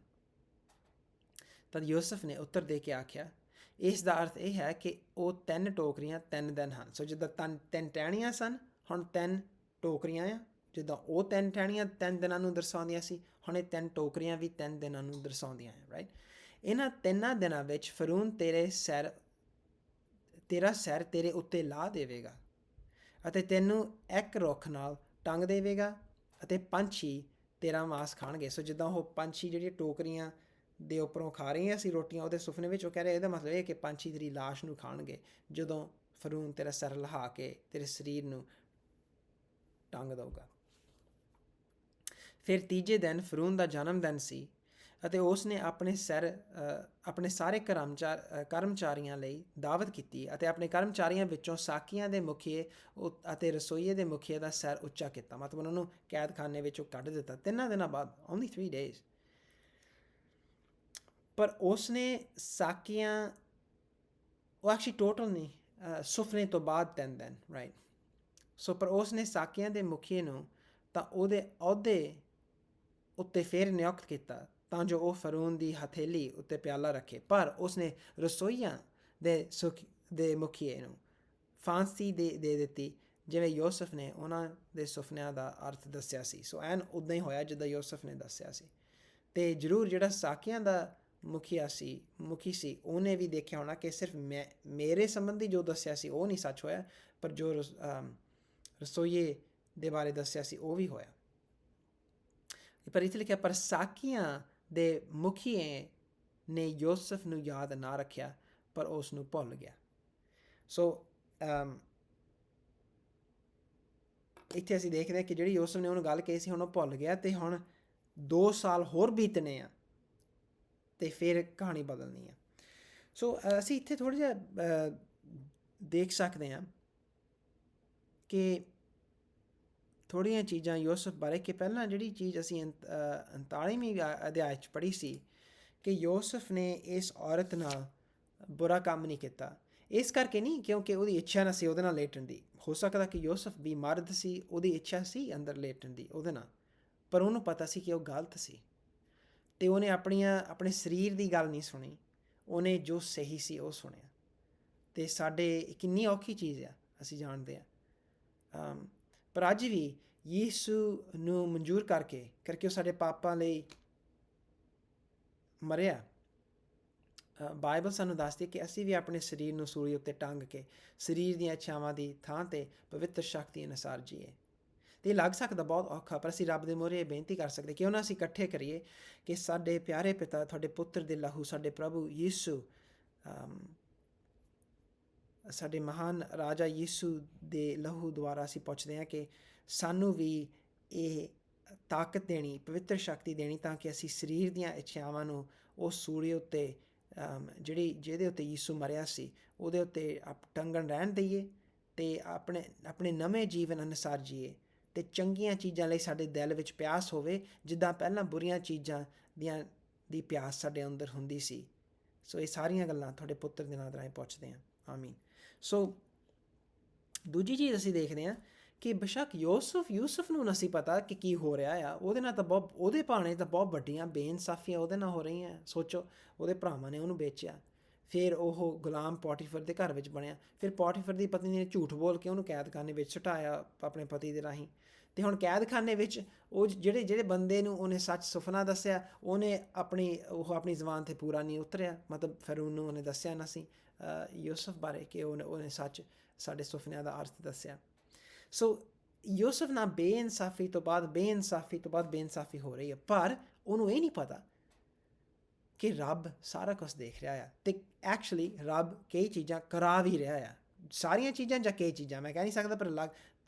ਤਦ ਯੂਸਫ ਨੇ ਉੱਤਰ ਦੇ ਕੇ ਆਖਿਆ, ਇਸ ਦਾ ਅਰਥ ਇਹ ਹੈ ਕਿ ਉਹ ਤਿੰਨ ਟੋਕਰੀਆਂ ਤਿੰਨ ਦਿਨ ਹਨ। ਸੋ ਜਿੱਦਾਂ ਤਿੰਨ ਤਿੰਨ ਟਹਿਣੀਆਂ ਸਨ, ਹੁਣ ਤਿੰਨ ਟੋਕਰੀਆਂ ਆ। ਜਿੱਦਾਂ ਉਹ ਤਿੰਨ ਟਹਿਣੀਆਂ ਤਿੰਨ ਦਿਨਾਂ ਨੂੰ ਦਰਸਾਉਂਦੀਆਂ ਸੀ, ਹੁਣ ਇਹ ਤਿੰਨ ਟੋਕਰੀਆਂ ਵੀ ਤਿੰਨ ਦਿਨਾਂ ਨੂੰ ਦਰਸਾਉਂਦੀਆਂ ਆ ਰਾਈਟ ਇਹਨਾਂ ਤਿੰਨਾਂ ਦਿਨਾਂ ਵਿੱਚ ਫਰੂਨ ਤੇਰੇ ਸਿਰ, ਤੇਰਾ ਸਿਰ ਤੇਰੇ ਉੱਤੇ ਲਾ ਦੇਵੇਗਾ ਅਤੇ ਤੈਨੂੰ ਇੱਕ ਰੁੱਖ ਨਾਲ ਟੰਗ ਦੇਵੇਗਾ ਅਤੇ ਪੰਛੀ ਤੇਰਾ ਮਾਸ ਖਾਣਗੇ। ਸੋ ਜਿੱਦਾਂ ਉਹ ਪੰਛੀ ਜਿਹੜੀ ਟੋਕਰੀਆਂ ਦੇ ਉੱਪਰੋਂ ਖਾ ਰਹੀਆਂ ਸੀ ਰੋਟੀਆਂ, ਉਹਦੇ ਸੁਪਨੇ ਵਿੱਚ ਉਹ ਕਹਿ ਰਿਹਾ, ਇਹਦਾ ਮਤਲਬ ਇਹ ਕਿ ਪੰਛੀ ਤੇਰੀ ਲਾਸ਼ ਨੂੰ ਖਾਣਗੇ, ਜਦੋਂ ਫਰੂਨ ਤੇਰਾ ਸਿਰ ਲਹਾ ਕੇ ਤੇਰੇ ਸਰੀਰ ਨੂੰ ਟੰਗ ਦਊਗਾ। ਫਿਰ ਤੀਜੇ ਦਿਨ ਫਰੂਨ ਦਾ ਜਨਮ ਦਿਨ ਸੀ ਅਤੇ ਉਸ ਨੇ ਆਪਣੇ ਸਿਰ ਆਪਣੇ ਸਾਰੇ ਕਰਮਚਾਰ ਕਰਮਚਾਰੀਆਂ ਲਈ ਦਾਵਤ ਕੀਤੀ ਅਤੇ ਆਪਣੇ ਕਰਮਚਾਰੀਆਂ ਵਿੱਚੋਂ ਸਾਕੀਆਂ ਦੇ ਮੁਖੀਏ ਉਹ- ਅਤੇ ਰਸੋਈਏ ਦੇ ਮੁਖੀਏ ਦਾ ਸਿਰ ਉੱਚਾ ਕੀਤਾ। ਮਤਲਬ ਉਹਨਾਂ ਨੂੰ ਕੈਦਖਾਨੇ ਵਿੱਚੋਂ ਕੱਢ ਦਿੱਤਾ। ਤਿੰਨਾਂ ਦਿਨਾਂ ਬਾਅਦ ਓਨਲੀ 3 ਡੇਜ਼ ਪਰ ਉਸ ਨੇ ਸਾਕੀਆਂ, ਉਹ ਐਕਚੁਅਲੀ ਟੋਟਲ ਨਹੀਂ ਸੁਫਨੇ ਤੋਂ ਬਾਅਦ ਤਿੰਨ ਦਿਨ ਰਾਈਟ ਸੋ ਪਰ ਉਸ ਨੇ ਸਾਕੀਆਂ ਦੇ ਮੁਖੀਏ ਨੂੰ ਤਾਂ ਉਹਦੇ ਅਹੁਦੇ ਉੱਤੇ ਫੇਰ ਨਿਯੁਕਤ ਕੀਤਾ ਤਾਂ ਜੋ ਉਹ ਫਰੂਨ ਦੀ ਹਥੇਲੀ ਉੱਤੇ ਪਿਆਲਾ ਰੱਖੇ। ਪਰ ਉਸਨੇ ਰਸੋਈਆਂ ਦੇ ਸੁਖ, ਦੇ ਮੁਖੀਏ ਨੂੰ ਫਾਂਸੀ ਦੇ ਦੇ ਦਿੱਤੀ, ਜਿਵੇਂ ਯੂਸਫ ਨੇ ਉਹਨਾਂ ਦੇ ਸੁਪਨਿਆਂ ਦਾ ਅਰਥ ਦੱਸਿਆ ਸੀ। ਸੋ ਐਨ ਉਦਾਂ ਹੀ ਹੋਇਆ ਜਿੱਦਾਂ ਯੂਸਫ ਨੇ ਦੱਸਿਆ ਸੀ। ਤੇ ਜ਼ਰੂਰ ਜਿਹੜਾ ਸਾਕੀਆਂ ਦਾ ਮੁਖੀਆ ਸੀ, ਮੁਖੀ ਸੀ। ਉਹਨੇ ਵੀ ਦੇਖਿਆ ਹੋਣਾ ਕਿ ਸਿਰਫ ਮੈਂ, ਮੇਰੇ ਸੰਬੰਧੀ ਜੋ ਦੱਸਿਆ ਸੀ, ਉਹ ਨਹੀਂ ਸੱਚ ਹੋਇਆ, ਪਰ ਜੋ ਰਸ- ਰਸੋਈਏ ਦੇ ਬਾਰੇ ਦੱਸਿਆ ਸੀ, ਉਹ ਵੀ ਹੋਇਆ। ਪਰ ਇੱਥੇ ਲਿਖਿਆ, ਪਰ ਸਾਕੀਆਂ ਦੇ ਮੁਖੀਏ ਨੇ ਯੂਸਫ ਨੂੰ ਯਾਦ ਨਾ ਰੱਖਿਆ, ਪਰ ਉਸ ਨੂੰ ਭੁੱਲ ਗਿਆ। ਸੋ ਇੱਥੇ ਅਸੀਂ ਦੇਖਦੇ ਹਾਂ ਕਿ ਜਿਹੜੀ ਯੂਸਫ ਨੇ ਉਹਨੂੰ ਗੱਲ ਕਹੀ ਸੀ, ਹੁਣ ਉਹ ਭੁੱਲ ਗਿਆ ਤੇ ਹੁਣ 2 ਸਾਲ ਹੋਰ ਬੀਤਨੇ ਆ। ਤੇ ਫਿਰ ਕਹਾਣੀ ਬਦਲਣੀ ਆ। ਸੋ ਅਸੀਂ ਇੱਥੇ ਥੋੜਾ ਜਿਹਾ ਦੇਖ ਸਕਦੇ ਹਾਂ ਕਿ ਥੋੜੀਆਂ ਚੀਜ਼ਾਂ ਯੂਸਫ ਬਾਰੇ ਕਿ ਪਹਿਲਾਂ ਜਿਹੜੀ ਚੀਜ਼ ਅਸੀਂ 39ਵੀਂ ਅਧਿਆਇ ਚ ਪੜ੍ਹੀ ਸੀ ਕਿ ਯੂਸਫ ਨੇ ਇਸ ਔਰਤ ਨਾਲ ਬੁਰਾ ਕੰਮ ਨਹੀਂ ਕੀਤਾ। ਇਸ ਕਰਕੇ ਨਹੀਂ, ਕਿਉਂਕਿ ਉਹਦੀ ਇੱਛਾ ਨਾ ਸੀ, ਉਹਦੇ ਨਾਲ ਲੇਟਣ ਦੀ ਹੋ ਸਕਦਾ ਕਿ ਯੂਸਫ ਵੀ ਮਰਦ ਸੀ, ਉਹਦੀ ਇੱਛਾ ਸੀ ਅੰਦਰ ਲੇਟਣ ਦੀ ਉਹਦੇ ਨਾਲ, ਪਰ ਉਹਨੂੰ ਪਤਾ ਸੀ ਕਿ ਉਹ ਗਲਤ ਸੀ। ਤੇ ਉਹਨੇ ਆਪਣੀਆਂ, ਆਪਣੇ ਸਰੀਰ ਦੀ ਗੱਲ ਨਹੀਂ ਸੁਣੀ। ਉਹਨੇ ਜੋ ਸਹੀ ਸੀ ਉਹ ਸੁਣਿਆ। ਤੇ ਸਾਡੇ ਕਿੰਨੀ ਔਖੀ ਚੀਜ਼ ਆ, ਅਸੀਂ ਜਾਣਦੇ ਆ। ਪਰ ਅੱਜ ਵੀ ਯੀਸੂ ਨੂੰ ਮਨਜ਼ੂਰ ਕਰਕੇ ਕਰਕੇ ਉਹ ਸਾਡੇ ਪਾਪਾਂ ਲਈ ਮਰਿਆ। ਬਾਈਬਲ ਸਾਨੂੰ ਦੱਸਦੀ ਹੈ ਕਿ ਅਸੀਂ ਵੀ ਆਪਣੇ ਸਰੀਰ ਨੂੰ ਸੂਲੀ ਉੱਤੇ ਟੰਗ ਕੇ, ਸਰੀਰ ਦੀਆਂ ਇੱਛਾਵਾਂ ਦੀ ਥਾਂ ਤੇ ਪਵਿੱਤਰ ਸ਼ਕਤੀ ਅਨੁਸਾਰ ਜੀਏ। ਤੇ ਇਹ ਲੱਗ ਸਕਦਾ ਬਹੁਤ ਔਖਾ, ਪਰ ਅਸੀਂ ਰੱਬ ਦੇ ਮੂਹਰੇ ਇਹ ਬੇਨਤੀ ਕਰ ਸਕਦੇ ਕਿਉਂ ਨਾ ਅਸੀਂ ਇਕੱਠੇ ਕਰੀਏ ਕਿ ਸਾਡੇ ਪਿਆਰੇ ਪਿਤਾ, ਤੁਹਾਡੇ ਪੁੱਤਰ ਦੇ ਲਹੂ, ਸਾਡੇ ਪ੍ਰਭੂ ਯੀਸੂ ਸਾਡੇ ਮਹਾਨ ਰਾਜਾ ਯੀਸੂ ਦੇ ਲਹੂ ਦੁਆਰਾ ਅਸੀਂ ਪੁੱਛਦੇ ਹਾਂ ਕਿ ਸਾਨੂੰ ਵੀ ਇਹ ਤਾਕਤ ਦੇਣੀ, ਪਵਿੱਤਰ ਸ਼ਕਤੀ ਦੇਣੀ ਤਾਂ ਕਿ ਅਸੀਂ ਸਰੀਰ ਦੀਆਂ ਇੱਛਾਵਾਂ ਨੂੰ ਉਸ ਸੂਲੀ ਉੱਤੇ ਜਿਹੜੀ, ਜਿਹਦੇ ਉੱਤੇ ਯੀਸੂ ਮਰਿਆ ਸੀ, ਉਹਦੇ ਉੱਤੇ ਆਪ ਟੰਗਣ ਰਹਿਣ ਦਈਏ ਤੇ ਆਪਣੇ ਆਪਣੇ ਨਵੇਂ ਜੀਵਨ ਅਨੁਸਾਰ ਜੀਏ। ਤੇ ਚੰਗੀਆਂ ਚੀਜ਼ਾਂ ਲਈ ਸਾਡੇ ਦਿਲ ਵਿੱਚ ਪਿਆਸ ਹੋਵੇ, ਜਿੱਦਾਂ ਪਹਿਲਾਂ ਬੁਰੀਆਂ ਚੀਜ਼ਾਂ ਦੀਆਂ ਦੀ ਪਿਆਸ ਸਾਡੇ ਅੰਦਰ ਹੁੰਦੀ ਸੀ। ਸੋ ਇਹ ਸਾਰੀਆਂ ਗੱਲਾਂ ਤੁਹਾਡੇ ਪੁੱਤਰ ਦੇ ਨਾਮ ਰਾਹੀਂ ਪੁੱਛਦੇ ਹਾਂ। ਆਮੀਨ। ਸੋ ਦੂਜੀ ਚੀਜ਼ ਅਸੀਂ ਦੇਖਦੇ ਹਾਂ ਕਿ ਬੇਸ਼ੱਕ ਯੂਸਫ ਯੂਸਫ ਨੂੰ ਨਸੀ ਪਤਾ ਕਿ ਕੀ ਹੋ ਰਿਹਾ ਆ। ਉਹਦੇ ਨਾਲ ਤਾਂ ਬਹੁਤ, ਉਹਦੇ ਭਾਣੇ ਤਾਂ ਬਹੁਤ ਵੱਡੀਆਂ ਬੇਇਨਸਾਫੀਆਂ ਉਹਦੇ ਨਾਲ ਹੋ ਰਹੀਆਂ। ਸੋਚੋ, ਉਹਦੇ ਭਰਾਵਾਂ ਨੇ ਉਹਨੂੰ ਵੇਚਿਆ। ਫਿਰ ਉਹ ਗੁਲਾਮ ਪੋਟੀਫਰ ਦੇ ਘਰ ਵਿੱਚ ਬਣਿਆ। ਫਿਰ ਪੋਟੀਫਰ ਦੀ ਪਤਨੀ ਨੇ ਝੂਠ ਬੋਲ ਕੇ ਉਹਨੂੰ ਕੈਦ ਕੈਦਖਾਨੇ ਵਿੱਚ ਸੁਟਾਇਆ ਆਪਣੇ ਪਤੀ ਦੇ ਰਾਹੀਂ। ਤੇ ਹੁਣ ਕੈਦਖਾਨੇ ਵਿੱਚ ਉਹ ਜਿਹੜੇ ਜਿਹੜੇ ਬੰਦੇ ਨੂੰ ਉਹਨੇ ਸੱਚ ਸੁਪਨਾ ਦੱਸਿਆ, ਉਹਨੇ ਆਪਣੀ, ਉਹ ਆਪਣੀ ਜ਼ਬਾਨ ਤੇ ਪੂਰਾ ਨਹੀਂ ਉਤਰਿਆ। ਮਤਲਬ ਫਿਰੌਨ ਨੂੰ ਉਹਨੇ ਦੱਸਿਆ ਨਾ ਸੀ ਯੂਸਫ ਬਾਰੇ ਕਿ ਉਹਨੇ ਉਹਨੇ ਸੱਚ ਸਾਡੇ ਸੁਪਨਿਆਂ ਦਾ ਅਰਥ ਦੱਸਿਆ। ਸੋ ਯੂਸਫ ਨਾਲ ਬੇਇਨਸਾਫੀ ਤੋਂ ਬਾਅਦ, ਬੇਇਨਸਾਫੀ ਤੋਂ ਬਾਅਦ ਬੇਇਨਸਾਫੀ ਹੋ ਰਹੀ ਹੈ। ਪਰ ਉਹਨੂੰ ਇਹ ਨਹੀਂ ਪਤਾ ਕਿ ਰੱਬ ਸਾਰਾ ਕੁਝ ਦੇਖ ਰਿਹਾ ਆ ਤੇ ਐਕਚੁਅਲੀ ਰੱਬ ਕਈ ਚੀਜ਼ਾਂ ਕਰਾ ਵੀ ਰਿਹਾ ਆ। ਸਾਰੀਆਂ ਚੀਜ਼ਾਂ ਜਾਂ ਕਈ ਚੀਜ਼ਾਂ, ਮੈਂ ਕਹਿ ਨਹੀਂ ਸਕਦਾ ਪਰ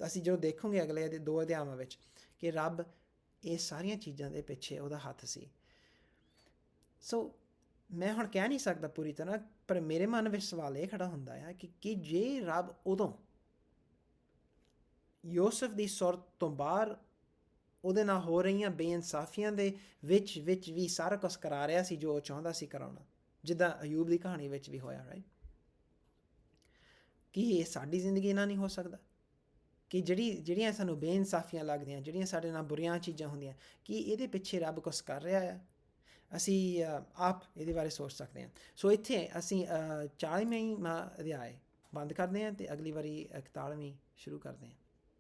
ਲੱਗ ਅਸੀਂ ਜਦੋਂ ਦੇਖੋਗੇ ਅਗਲੇ ਦੇ ਦੋ ਅਧਿਆਵਾਂ ਵਿੱਚ ਕਿ ਰੱਬ ਇਹ ਸਾਰੀਆਂ ਚੀਜ਼ਾਂ ਦੇ ਪਿੱਛੇ ਉਹਦਾ ਹੱਥ ਸੀ। ਸੋ ਮੈਂ ਹੁਣ ਕਹਿ ਨਹੀਂ ਸਕਦਾ ਪੂਰੀ ਤਰ੍ਹਾਂ, ਪਰ ਮੇਰੇ ਮਨ ਵਿੱਚ ਸਵਾਲ ਇਹ ਖੜਾ ਹੁੰਦਾ ਹੈ ਕਿ ਕਿ ਜੇ ਰੱਬ ਉਦੋਂ ਯੂਸਫ ਦੀ ਸੁਰਤ ਤੋਂ ਬਾਹਰ ਉਹਦੇ ਨਾਲ ਹੋ ਰਹੀਆਂ ਬੇਇਨਸਾਫੀਆਂ ਦੇ ਵਿੱਚ ਵਿੱਚ ਵੀ ਸਾਰਾ ਕੁਝ ਕਰਾ ਰਿਹਾ ਸੀ ਜੋ ਉਹ ਚਾਹੁੰਦਾ ਸੀ ਕਰਾਉਣਾ, ਜਿੱਦਾਂ ਅਯੂਬ ਦੀ ਕਹਾਣੀ ਵਿੱਚ ਵੀ ਹੋਇਆ ਰਾਈਟ ਕੀ ਇਹ ਸਾਡੀ ਜ਼ਿੰਦਗੀ ਨਾਲ ਨਹੀਂ ਹੋ ਸਕਦਾ? ਕਿ ਜਿਹੜੀ, ਜਿਹੜੀਆਂ ਸਾਨੂੰ ਬੇਇਨਸਾਫੀਆਂ ਲੱਗਦੀਆਂ, ਜਿਹੜੀਆਂ ਸਾਡੇ ਨਾਲ ਬੁਰੀਆਂ ਚੀਜ਼ਾਂ ਹੁੰਦੀਆਂ, ਕੀ ਇਹਦੇ ਪਿੱਛੇ ਰੱਬ ਕੁਝ ਕਰ ਰਿਹਾ ਹੈ ਅਸੀਂ ਆਪ ਇਹਦੇ ਬਾਰੇ ਸੋਚ ਸਕਦੇ ਹਾਂ। ਸੋ ਇੱਥੇ ਅਸੀਂ 40ਵੀਂ ਅਧਿਆਏ ਬੰਦ ਕਰਦੇ ਹਾਂ ਤੇ ਅਗਲੀ ਵਾਰੀ 41ਵੀਂ ਸ਼ੁਰੂ ਕਰਦੇ ਹਾਂ।